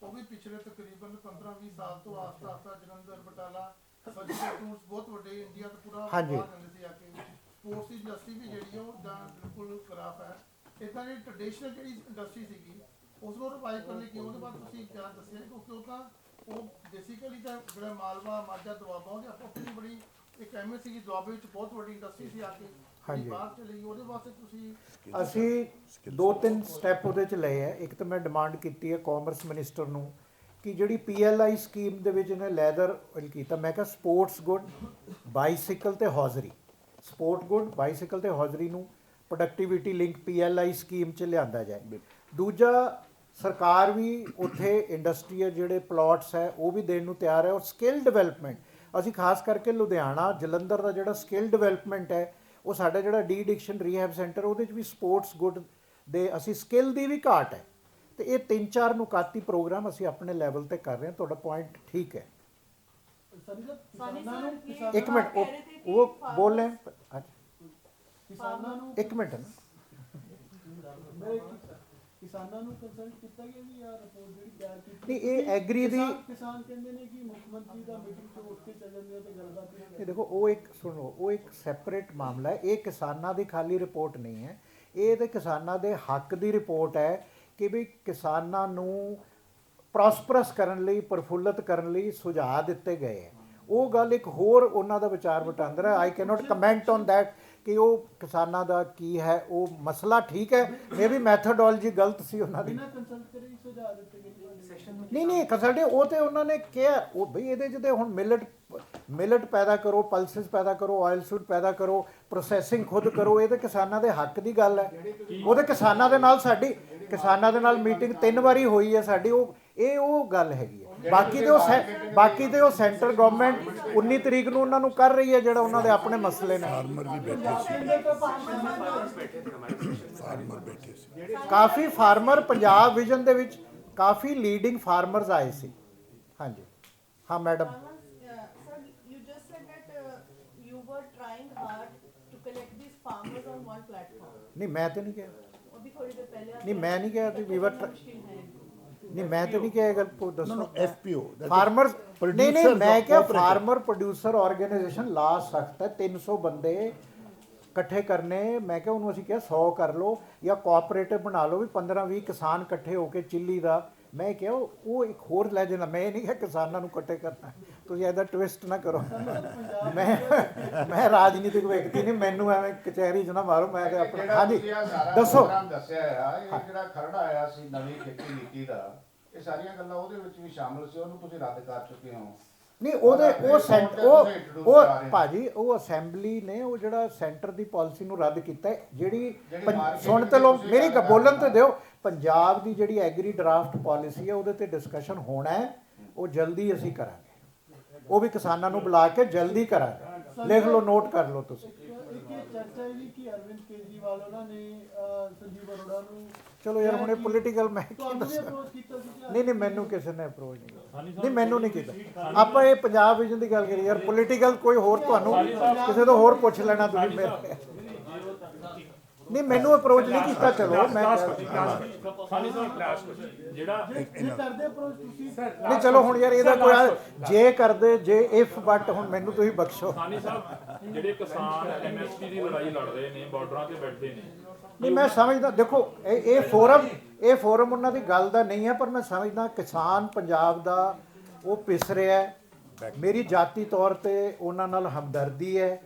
ਉਹ ਵੀ ਪਿਛਲੇ ਤਕਰੀਬਨ 15-20 ਸਾਲ ਤੋਂ ਆਸਤਾ ਆਸਤਾ ਜਲੰਧਰ ਬਟਾਲਾ ਸਰਜੀਕਲ ਟੂਲਸ ਬਹੁਤ ਵੱਡੇ ਇੰਡੀਆ ਤੋਂ ਪੂਰਾ ਹਾਂਜੀ। ਬਾਹਰ ਜਾਂਦੇ ਸੀ ਆ ਕੇ। ਸਪੋਰਟਸ ਦੀ ਇੰਡਸਟਰੀ ਵੀ ਜਿਹੜੀ ਆ ਉਹ ਜਾਂ ਬਿਲਕੁਲ ਖਰਾਬ ਹੈ। ਇਦਾਂ ਜਿਹੜੀ ਟ੍ਰੈਡੀਸ਼ਨਲ ਜਿਹੜੀ ਇੰਡਸਟਰੀ ਸੀਗੀ ਉਸ ਨੂੰ ਰਿਵਾਈਵ ਕਰਨ ਕਿ ਉਹਦੇ ਬਾਅਦ ਤੁਸੀਂ ਕਿਆ ਦੱਸਿਆ? ਕਿਉਂਕਿ ਉਹ ਤਾਂ ਉਹ ਬੇਸਿਕਲੀ ਤਾਂ ਜਿਹੜਾ ਮਾਲਵਾ ਮਾਝਾ ਦੁਆਬਾ ਉਹਦੀ ਆਪੋ ਆਪਣੀ ਬੜੀ ਇੱਕ ਐਮਐਸ ਸੀਗੀ। ਦੁਆਬੇ ਵਿੱਚ ਬਹੁਤ ਵੱਡੀ ਇੰਡਸਟਰੀ ਸੀ ਆ ਕੇ। ਹਾਂਜੀ। ਉਹਦੇ ਵਾਸਤੇ ਤੁਸੀਂ ਅਸੀਂ ਦੋ ਤਿੰਨ ਸਟੈਪ ਉਹਦੇ ਚ ਲਏ ਆ ਇੱਕ ਤਾਂ ਮੈਂ ਡਿਮਾਂਡ ਕੀਤੀ ਹੈ ਕਾਮਰਸ ਮਿਨਿਸਟਰ ਨੂੰ ਕਿ ਜਿਹੜੀ ਪੀਐਲਆਈ ਸਕੀਮ ਦੇ ਵਿੱਚ ਇਹਨੇ ਲੈਦਰ ਕੀਤਾ। ਮੈਂ ਕਿਹਾ ਸਪੋਰਟਸ ਗੁੱਡ ਬਾਈਸਾਈਕਲ ਤੇ ਹੌਜ਼ਰੀ ਸਪੋਰਟ ਗੁੱਡ ਬਾਈਸਾਈਕਲ ਤੇ ਹੌਜ਼ਰੀ ਨੂੰ ਪ੍ਰੋਡਕਟਿਵਿਟੀ ਲਿੰਕ ਪੀਐਲਆਈ ਸਕੀਮ ਚ ਲਿਆਂਦਾ ਜਾਏ। ਦੂਜਾ ਸਰਕਾਰ ਵੀ ਉੱਥੇ ਇੰਡਸਟਰੀਅਲ ਜਿਹੜੇ ਪਲਾਟਸ ਹੈ ਉਹ ਵੀ ਦੇਣ ਨੂੰ ਤਿਆਰ ਹੈ। ਔਰ ਸਕਿੱਲ ਡਿਵੈਲਪਮੈਂਟ ਅਸੀਂ ਖਾਸ ਕਰਕੇ ਲੁਧਿਆਣਾ ਜਲੰਧਰ ਦਾ ਜਿਹੜਾ ਸਕਿੱਲ ਡਿਵੈਲਪਮੈਂਟ ਹੈ ਉਹ ਸਾਡਾ ਜਿਹੜਾ ਡੀ ਡਿਕਸ਼ਨ ਰੀਹੈਬ ਸੈਂਟਰ ਉਹਦੇ 'ਚ ਵੀ ਸਪੋਰਟਸ ਗੁੱਡ ਦੇ ਅਸੀਂ ਸਕਿੱਲ ਦੀ ਵੀ ਘਾਟ ਹੈ। ਤੇ ਇਹ ਤਿੰਨ ਚਾਰ ਨੁਕਾਤੀ ਪ੍ਰੋਗਰਾਮ ਅਸੀਂ ਆਪਣੇ ਲੈਵਲ ਤੇ ਕਰ ਰਹੇ ਹਾਂ ਤੁਹਾਡਾ ਪੁਆਇੰਟ ਠੀਕ ਹੈ। ਇੱਕ ਮਿੰਟ ਉਹ ਬੋਲ ਇੱਕ ਮਿੰਟ ਨਾ। ਕਿਸਾਨਾਂ ਨੂੰ ਕੰਸਲਟ ਕੀਤਾ ਗਿਆ ਵੀ ਯਾਰ ਰਿਪੋਰਟ ਜਿਹੜੀ ਤਿਆਰ ਕੀਤੀ ਨਹੀਂ, ਇਹ ਐਗਰੀ ਦੀ- ਕਿਸਾਨ- ਕਿਸਾਨ ਕਹਿੰਦੇ ਨੇ ਕਿ ਮੁੱਖ ਮੰਤਰੀ ਦਾ ਮੀਟਿੰਗ ਤੋਂ ਉੱਠ ਕੇ ਚੱਲ ਜਾਂਦੇ ਆ ਤੇ ਗੱਲਬਾਤ ਨਹੀਂ ਇਹ ਦੇਖੋ ਉਹ ਇੱਕ ਸੁਣੋ ਉਹ ਇੱਕ ਸੈਪਰੇਟ ਮਾਮਲਾ ਹੈ। ਇਹ ਕਿਸਾਨਾਂ ਦੀ ਖਾਲੀ ਰਿਪੋਰਟ ਨਹੀਂ ਹੈ। ਇਹ ਤੇ ਕਿਸਾਨਾਂ ਦੇ ਹੱਕ ਦੀ ਰਿਪੋਰਟ ਹੈ ਕਿ ਵੀ ਕਿਸਾਨਾਂ ਨੂੰ ਪ੍ਰੋਸਪਰਸ ਕਰਨ ਲਈ ਪ੍ਰਫੁੱਲਤ ਕਰਨ ਲਈ ਸੁਝਾਅ ਦਿੱਤੇ ਗਏ ਹੈ। ਉਹ ਗੱਲ ਇੱਕ ਹੋਰ ਉਹਨਾਂ ਦਾ ਵਿਚਾਰ ਵਟਾਂਦਰਾ I cannot comment on that. ਕਿ ਉਹ ਕਿਸਾਨਾਂ ਦਾ ਕੀ ਹੈ ਉਹ ਮਸਲਾ ਠੀਕ ਹੈ ਮੇ ਵੀ ਮੈਥੋਡੋਲੋਜੀ ਗਲਤ ਸੀ ਉਹਨਾਂ ਦੀ। ਬਿਨਾਂ ਕੰਸਲਟ ਕਰੇ ਹੀ ਸੁਝਾਅ ਦਿੱਤੇ ਗਏ ਸੈਕਸ਼ਨ ਨਹੀਂ ਨਹੀਂ ਕੰਸਲਟੇ ਉਹ ਤੇ ਉਹਨਾਂ ਨੇ ਕਿਹਾ ਉਹ ਭਈ ਇਹਦੇ ਜਿਹਦੇ ਹੁਣ ਮਿਲਟ ਮਿਲਟ ਪੈਦਾ ਕਰੋ ਪਲਸਿਸ ਪੈਦਾ ਕਰੋ ਆਇਲ ਸੂਟ ਪੈਦਾ ਕਰੋ ਪ੍ਰੋਸੈਸਿੰਗ ਖੁਦ ਕਰੋ ਇਹ ਤੇ ਕਿਸਾਨਾਂ ਦੇ ਹੱਕ ਦੀ ਗੱਲ ਹੈ। ਉਹਦੇ ਕਿਸਾਨਾਂ ਦੇ ਨਾਲ ਸਾਡੀ ਕਿਸਾਨਾਂ ਦੇ ਨਾਲ ਮੀਟਿੰਗ ਤਿੰਨ ਵਾਰੀ ਹੋਈ ਹੈ ਸਾਡੀ ਉਹ ਇਹ ਉਹ ਗੱਲ ਹੈਗੀ ਹੈ। ਬਾਕੀ ਤੇ ਉਹ ਸੈ- ਬਾਕੀ ਤੇ ਉਹ ਸੈਂਟਰ ਗਵਰਨਮੈਂਟ 19 ਤਰੀਕ ਨੂੰ ਉਹਨਾਂ ਨੂੰ ਕਰ ਰਹੀ ਹੈ ਜਿਹੜਾ ਉਹਨਾਂ ਦੇ ਆਪਣੇ ਮਸਲੇ ਨੇ ਕਾਫੀ ਫਾਰਮਰ ਪੰਜਾਬ ਵਿਜ਼ਨ ਦੇ ਵਿੱਚ ਕਾਫੀ ਲੀਡਿੰਗ ਫਾਰਮਰਸ ਆਏ ਸੀ ਹਾਂਜੀ ਹਾਂ madam Farmers, uh, sir, you just said that uh, you were trying hard to collect these farmers on one platform. ਨਹੀਂ ਮੈਂ ਤੇ ਨਹੀਂ ਕਿਹਾ अभी थोड़ी देर पहले आप नहीं, कह मैं रहे नहीं थे कहा कि कि we were करना try- मुश्किल है ਨਹੀਂ ਮੈਂ ਤੇ ਨਹੀਂ ਕਿਹਾ ਇਹ ਗੱਲ ਕੋ ਦੱਸੋ that is ਫਾਰਮਰਸ ਨਹੀਂ ਨਹੀਂ ਮੈਂ ਕਿਹਾ. ਫਾਰਮਰ ਪ੍ਰੋਡਿਊਸਰ ਆਰਗੇਨਾਈਜੇਸ਼ਨ ਲਾ ਸਕਦਾ ਹੈ 300 ਬੰਦੇ ਇਕੱਠੇ ਕਰਨੇ ਮੈਂ ਕਿਹਾ ਉਹਨੂੰ ਅਸੀਂ ਕਿਹਾ 100 ਕਰ ਲਓ ਜਾਂ ਕੋਆਪਰੇਟਿਵ ਬਣਾ ਲਓ ਵੀ 15 20 ਕਿਸਾਨ ਇਕੱਠੇ ਹੋ ਕੇ ਚਿੱਲੀ ਦਾ ਮੈਂ ਕਿਹਾ ਉਹ ਉਹ ਇੱਕ ਹੋਰ ਲੈ ਜਾਣਾ ਮੈਂ ਨਹੀਂ ਕਿਹਾ ਕਿਸਾਨਾਂ ਨੂੰ ਇਕੱਠੇ ਕਰਨਾ। ਤੁਸੀਂ ਇਹਦਾ ਟਵਿਸਟ ਨਾ ਕਰੋ। ਮੈਂ ਮੈਂ ਰਾਜਨੀਤਿਕ ਵਿਅਕਤੀ ਨਹੀਂ ਮੈਨੂੰ ਐਵੇਂ ਕਚਹਿਰੀ 'ਚ ਨਾ ਮਾਰੋ ਮੈਂ ਤੇ ਆਪਣਾ ਹਾਂਜੀ ਦੱਸੋ। ਦੱਸਿਆ ਆ ਇਹ ਜਿਹੜਾ ਖਰੜਾ ਆਇਆ ਸੀ ਨਵੀਂ ਖੇਤੀ ਨੀਤੀ ਦਾ ਇਹ ਸਾਰੀਆਂ ਗੱਲਾਂ ਉਹਦੇ ਵਿੱਚ ਵੀ ਸ਼ਾਮਲ ਸੀ ਉਹਨੂੰ ਤੁਸੀਂ ਰੱਦ ਕਰ ਚੁੱਕੇ ਹੋ। ਨਹੀਂ ਉਹਦੇ ਉਹ ਫਿਰ ਸੈਂਟ ਸੌ ਉਹ ਉਹ। ਭਾਜੀ ਉਹ ਅਸੈਂਬਲੀ ਨੇ ਉਹ ਜਿਹੜਾ ਸੈਂਟਰ ਦੀ ਪਾਲਿਸੀ ਨੂੰ ਰੱਦ ਕੀਤਾ ਜਿਹੜੀ ਸੁਣ ਤੇ ਤੁਸੀਂ ਮੇਰੀ ਬੋਲਣ ਤੇ। ਦਿਓ ਪੰਜਾਬ ਦੀ ਜਿਹੜੀ ਐਗਰੀ ਡਰਾਫਟ ਪਾਲਿਸੀ ਹੈ ਉਹਦੇ ਤੇ ਡਿਸਕਸ਼ਨ ਹੋਣਾ ਹੈ ਉਹ ਜਲਦੀ ਅਸੀਂ ਕਰਾਂਗੇ ਉਹ ਵੀ ਕਿਸਾਨਾਂ ਨੂੰ ਬੁਲਾ ਕੇ ਜਲਦੀ ਕਰਾਂਗੇ ਲਿਖ ਲਓ ਨੋਟ ਕਰ ਲਓ ਤੁਸੀਂ ਇੱਕ ਇਹ ਚਰਚਾ ਹੈ ਜੀ ਕਿ ਅਰਵਿੰਦ ਕੇਜਰੀਵਾਲ ਉਹਨਾਂ ਨੇ ਅਹ, ਸੰਜੀਵ ਅਰੋੜਾ ਨੂੰ ਚਲੋ ਯਾਰ ਹੁਣ ਇਹ ਪੋਲੀਟੀਕਲ ਮੈਂ ਕੀ ਤੁਹਾਨੂੰ ਵੀ ਦੱਸਾਂ? ਅਪਰੋਚ ਕੀਤਾ ਸੀ ਕਿ ਨਹੀਂ ਨਹੀਂ ਮੈਨੂੰ ਕਿਸੇ ਨੇ ਅਪਰੋਚ ਨਹੀਂ ਕੀਤਾ। ਨਹੀਂ ਮੈਨੂੰ ਨਹੀਂ ਕੀਤਾ। ਆਪਾਂ ਇਹ ਪੰਜਾਬ ਵਿਜਨ ਦੀ ਗੱਲ ਕਰੀ ਯਾਰ ਪੋਲੀਟੀਕਲ ਕੋਈ ਹੋਰ ਤੁਹਾਨੂੰ ਕਿਸੇ ਤੋਂ ਹੋਰ ਪੁੱਛ ਲੈਣਾ ਤੁਸੀਂ ਮੇਰੇ ਨਹੀਂ ਮੈਨੂੰ ਅਪਰੋਚ ਨਹੀਂ ਕੀਤਾ ਚਲੋ ਮੈਂ ਜਿਹੜਾ ਜੇ ਕਰਦੇ ਅਪਰੋਚ ਤੁਸੀਂ ਨਹੀਂ ਚਲੋ ਹੁਣ ਯਾਰ ਇਹਦਾ ਕੋਈ ਜੇ ਕਰਦੇ ਜੇ ਇਫ ਬਟ ਹੁਣ ਮੈਨੂੰ ਤੁਸੀਂ ਬਖਸ਼ੋ। ਖਾਨੀ ਸਾਹਿਬ ਜਿਹੜੇ ਕਿਸਾਨ ਐਮਐਸਪੀ ਦੀ ਲੜਾਈ ਲੜ ਰਹੇ ਨੇ ਬਾਰਡਰਾਂ ਤੇ ਬੈਠੇ ਨੇ। ਨਹੀਂ ਮੈਂ ਸਮਝਦਾ ਦੇਖੋ ਇਹ ਇਹ ਫੋਰਮ ਇਹ ਫੋਰਮ ਉਹਨਾਂ ਦੀ ਗੱਲ ਦਾ ਨਹੀਂ ਹੈ ਪਰ ਮੈਂ ਸਮਝਦਾ ਕਿਸਾਨ ਪੰਜਾਬ ਦਾ ਉਹ ਪਿਸ ਰਿਹਾ ਹੈ। ਮੇਰੀ ਜਾਤੀ ਤੌਰ ਤੇ ਉਹਨਾਂ ਨਾਲ ਹਮਦਰਦੀ ਹੈ।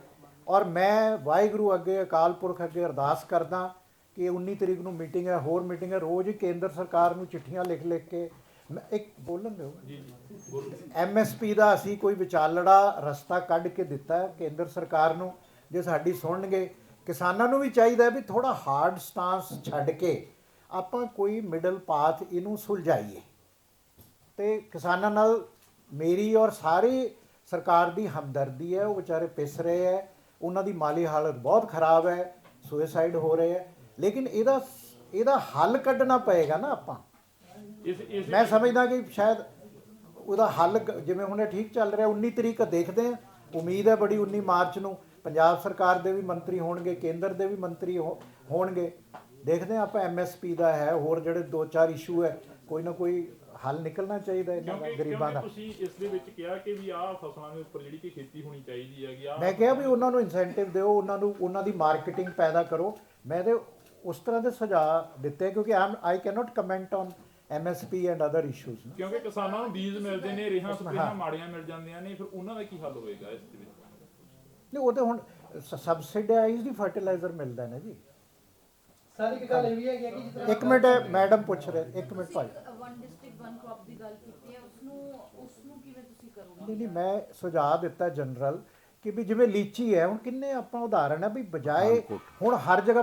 ਔਰ ਮੈਂ ਵਾਹਿਗੁਰੂ ਅੱਗੇ ਅਕਾਲ ਪੁਰਖ ਅੱਗੇ ਅਰਦਾਸ ਕਰਦਾ ਕਿ 19 ਤਰੀਕ ਨੂੰ ਮੀਟਿੰਗ ਹੈ ਹੋਰ ਮੀਟਿੰਗ ਹੈ। ਰੋਜ਼ ਹੀ ਕੇਂਦਰ ਸਰਕਾਰ ਨੂੰ ਚਿੱਠੀਆਂ ਲਿਖ ਲਿਖ ਕੇ ਮੈਂ ਇੱਕ ਬੋਲਣ ਦਿਓ? ਐਮਐਸਪੀ ਦਾ ਅਸੀਂ ਕੋਈ ਵਿਚਾਲੜਾ ਰਸਤਾ ਕੱਢ ਕੇ ਦਿੱਤਾ ਕੇਂਦਰ ਸਰਕਾਰ ਨੂੰ ਜੇ ਸਾਡੀ ਸੁਣਨਗੇ। ਕਿਸਾਨਾਂ ਨੂੰ ਵੀ ਚਾਹੀਦਾ ਵੀ ਥੋੜਾ ਹਾਰਡ ਸਟਾਂਸ ਛੱਡ ਕੇ ਆਪਾਂ ਕੋਈ ਮਿਡਲ ਪਾਥ ਇਹਨੂੰ ਸੁਲਝਾਈਏ। ਤੇ ਕਿਸਾਨਾਂ ਨਾਲ ਮੇਰੀ ਔਰ ਸਾਰੀ ਸਰਕਾਰ ਦੀ ਹਮਦਰਦੀ ਹੈ ਉਹ ਵਿਚਾਰੇ ਪਿਸ ਰਹੇ ਹੈ। ਉਹਨਾਂ ਦੀ ਮਾਲੀ ਹਾਲਤ ਬਹੁਤ ਖਰਾਬ ਹੈ ਸੁਸਾਈਡ ਹੋ ਰਹੇ ਹੈ। ਲੇਕਿਨ ਇਹਦਾ ਇਹਦਾ ਹੱਲ ਕੱਢਣਾ ਪਏਗਾ ਨਾ ਆਪਾਂ। ਮੈਂ ਸਮਝਦਾ ਕਿ ਸ਼ਾਇਦ ਉਹਦਾ ਹੱਲ ਜਿਵੇਂ ਹੁਣੇ ਠੀਕ ਚੱਲ ਰਿਹਾ 19 ਤਰੀਕ ਦੇਖਦੇ ਆ ਉਮੀਦ ਹੈ ਬੜੀ 19 ਮਾਰਚ ਨੂੰ ਪੰਜਾਬ ਸਰਕਾਰ ਦੇ ਵੀ ਮੰਤਰੀ ਹੋਣਗੇ ਕੇਂਦਰ ਦੇ ਵੀ ਮੰਤਰੀ ਹੋਣਗੇ। ਦੇਖਦੇ ਆ ਆਪਾਂ ਐਮਐਸਪੀ ਦਾ ਹੈ ਹੋਰ ਜਿਹੜੇ ਦੋ ਚਾਰ ਇਸ਼ੂ ਹੈ ਕੋਈ ਨਾ ਕੋਈ ਹੱਲ ਨਿਕਲਣਾ ਚਾਹੀਦਾ ਇਹਨਾਂ ਦਾ ਕਿਉਂਕਿ ਗਰੀਬਾਂ ਕਿਉਂਕਿ ਦਾ। ਤੁਸੀਂ ਇਸ ਦੇ ਵਿੱਚ ਕਿਹਾ ਕਿ ਵੀ ਆਹ ਫਸਲਾਂ ਦੇ ਉੱਪਰ ਜਿਹੜੀ ਕਿ ਖੇਤੀ ਹੋਣੀ ਚਾਹੀਦੀ ਹੈਗੀ ਆ ਮੈਂ ਕਿਹਾ ਵੀ ਉਹਨਾਂ ਨੂੰ ਇਨਸੈਂਟਿਵ ਦਿਓ ਉਹਨਾਂ ਨੂੰ ਉਹਨਾਂ ਦੀ ਮਾਰਕੀਟਿੰਗ ਪੈਦਾ ਕਰੋ। ਮੈਂ ਤੇ ਉਸ ਤਰ੍ਹਾਂ ਦੇ ਸੁਝਾਅ ਦਿੱਤੇ ਕਿਉਂਕਿ I cannot comment on MSP and other issues ਕਿਉਂਕਿ ਕਿਸਾਨਾਂ ਨੂੰ ਬੀਜ ਮਿਲਦੇ ਨੇ ਰੇਹਾਂ ਸਪਰੇਹਾਂ ਮਾੜੀਆਂ ਮਿਲ ਜਾਂਦੀਆਂ ਨੇ ਫਿਰ ਉਹਨਾਂ ਦਾ ਕੀ ਹੱਲ ਹੋਏਗਾ ਇਸ ਦੇ ਵਿੱਚ? ਨਹੀਂ ਉਹ ਤੇ ਹੁਣ ਸਬਸਿਡਾਈਜ਼ਡ ਫਰਟੀਲਾਈਜ਼ਰ ਮਿਲਦਾ ਹੈ ਨਾ ਜੀ। ਸਰ ਇੱਕ ਗੱਲ ਇਹ ਵੀ ਹੈ ਕਿ ਜਿਸ ਤਰ੍ਹਾਂ ਇੱਕ ਮਿੰਟ ਮੈਡਮ ਪੁੱਛ ਰਹੇ ਇੱਕ ਮਿੰਟ ਭਾਈ। ਵਨ ਡਿਸਟ੍ਰਿਕਟ ਵਨ ਕ੍ਰੌਪ ਦੀ ਗੱਲ ਕੀਤੀ ਹੈ ਉਸ ਨੂੰ ਉਸ ਨੂੰ ਕਿਵੇਂ ਤੁਸੀਂ ਕਰੋਗੇ? ਨਹੀਂ ਨਹੀਂ ਮੈਂ ਸੁਝਾਅ ਦਿੱਤਾ ਜਨਰਲ ਕਿ ਵੀ ਜਿਵੇਂ ਲੀਚੀ ਹੈ ਹੁਣ ਕਿੰਨੇ ਆਪਾਂ ਉਦਾਹਰਣ ਹੈ ਵੀ ਬਜਾਏ ਹੁਣ ਹਰ ਜਗ੍ਹਾ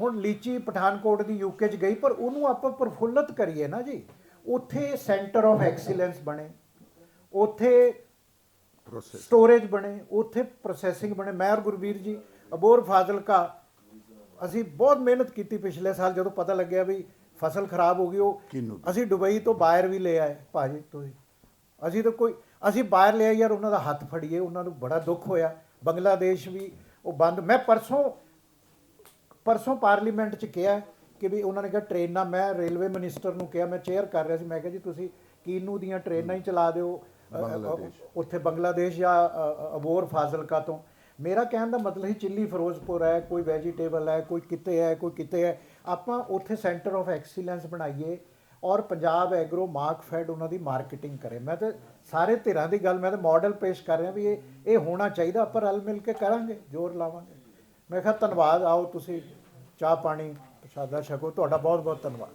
ਹੁਣ ਲੀਚੀ ਪਠਾਨਕੋਟ ਦੀ ਯੂਕੇ ਚ ਗਈ ਪਰ ਉਹਨੂੰ ਆਪਾਂ ਪ੍ਰਫੁੱਲਤ ਕਰੀਏ ਨਾ ਜੀ। ਉੱਥੇ ਸੈਂਟਰ ਆਫ ਐਕਸੀਲੈਂਸ ਬਣੇ ਉੱਥੇ ਸਟੋਰੇਜ ਬਣੇ ਉੱਥੇ ਪ੍ਰੋਸੈਸਿੰਗ ਬਣੇ। ਮੈਂ ਔਰ ਗੁਰਵੀਰ ਜੀ ਅਬੋਰ ਫਾਜ਼ਿਲਕਾ ਅਸੀਂ ਬਹੁਤ ਮਿਹਨਤ ਕੀਤੀ ਪਿਛਲੇ ਸਾਲ ਜਦੋਂ ਪਤਾ ਲੱਗਿਆ ਵੀ ਫਸਲ ਖਰਾਬ ਹੋ ਗਈ ਉਹ ਅਸੀਂ ਦੁਬਈ ਤੋਂ ਬਾਹਰ ਵੀ ਲੈ ਆਏ ਭਾਜੀ ਤੁਸੀਂ। ਅਸੀਂ ਤਾਂ ਕੋਈ ਅਸੀਂ ਬਾਹਰ ਲਿਆ ਯਾਰ ਉਹਨਾਂ ਦਾ ਹੱਥ ਫੜੀਏ ਉਹਨਾਂ ਨੂੰ ਬੜਾ ਦੁੱਖ ਹੋਇਆ। ਬੰਗਲਾਦੇਸ਼ ਵੀ ਉਹ ਬੰਦ ਮੈਂ ਪਰਸੋਂ ਪਰਸੋਂ ਪਾਰਲੀਮੈਂਟ 'ਚ ਕਿਹਾ ਕਿ ਵੀ ਉਹਨਾਂ ਨੇ ਕਿਹਾ ਟ੍ਰੇਨਾਂ ਮੈਂ ਰੇਲਵੇ ਮਿਨਿਸਟਰ ਨੂੰ ਕਿਹਾ ਮੈਂ ਚੇਅਰ ਕਰ ਰਿਹਾ ਸੀ ਮੈਂ ਕਿਹਾ ਜੀ ਤੁਸੀਂ ਕੀਨੂ ਦੀਆਂ ਟ੍ਰੇਨਾਂ ਹੀ ਚਲਾ ਦਿਓ ਉੱਥੇ ਬੰਗਲਾਦੇਸ਼ ਜਾਂ ਅਬੋਰ ਫਾਜ਼ਿਲਕਾ ਤੋਂ। ਮੇਰਾ ਕਹਿਣ ਦਾ ਮਤਲਬ ਹੀ ਚਿੱਲੀ ਫਿਰੋਜ਼ਪੁਰ ਹੈ ਕੋਈ ਵੈਜੀਟੇਬਲ ਹੈ ਕੋਈ ਕਿਤੇ ਹੈ ਕੋਈ ਕਿਤੇ ਹੈ। ਆਪਾਂ ਉੱਥੇ ਸੈਂਟਰ ਆਫ ਐਕਸੀਲੈਂਸ ਬਣਾਈਏ ਔਰ ਪੰਜਾਬ ਐਗਰੋ ਮਾਰਕ ਫੈਡ ਉਹਨਾਂ ਦੀ ਮਾਰਕੀਟਿੰਗ ਕਰੇ। ਮੈਂ ਤਾਂ ਸਾਰੇ ਧਿਰਾਂ ਦੀ ਗੱਲ, ਮੈਂ ਤਾਂ ਮਾਡਲ ਪੇਸ਼ ਕਰ ਰਿਹਾ ਵੀ ਇਹ ਇਹ ਹੋਣਾ ਚਾਹੀਦਾ, ਆਪਾਂ ਰਲ ਮਿਲ ਕੇ ਕਰਾਂਗੇ, ਜ਼ੋਰ ਲਾਵਾਂਗੇ। ਮੈਂ ਕਿਹਾ ਧੰਨਵਾਦ, ਆਓ ਤੁਸੀਂ ਚਾਹ ਪਾਣੀ ਪ੍ਰਸ਼ਾਦਾ ਛਕੋ, ਤੁਹਾਡਾ ਬਹੁਤ ਬਹੁਤ ਧੰਨਵਾਦ।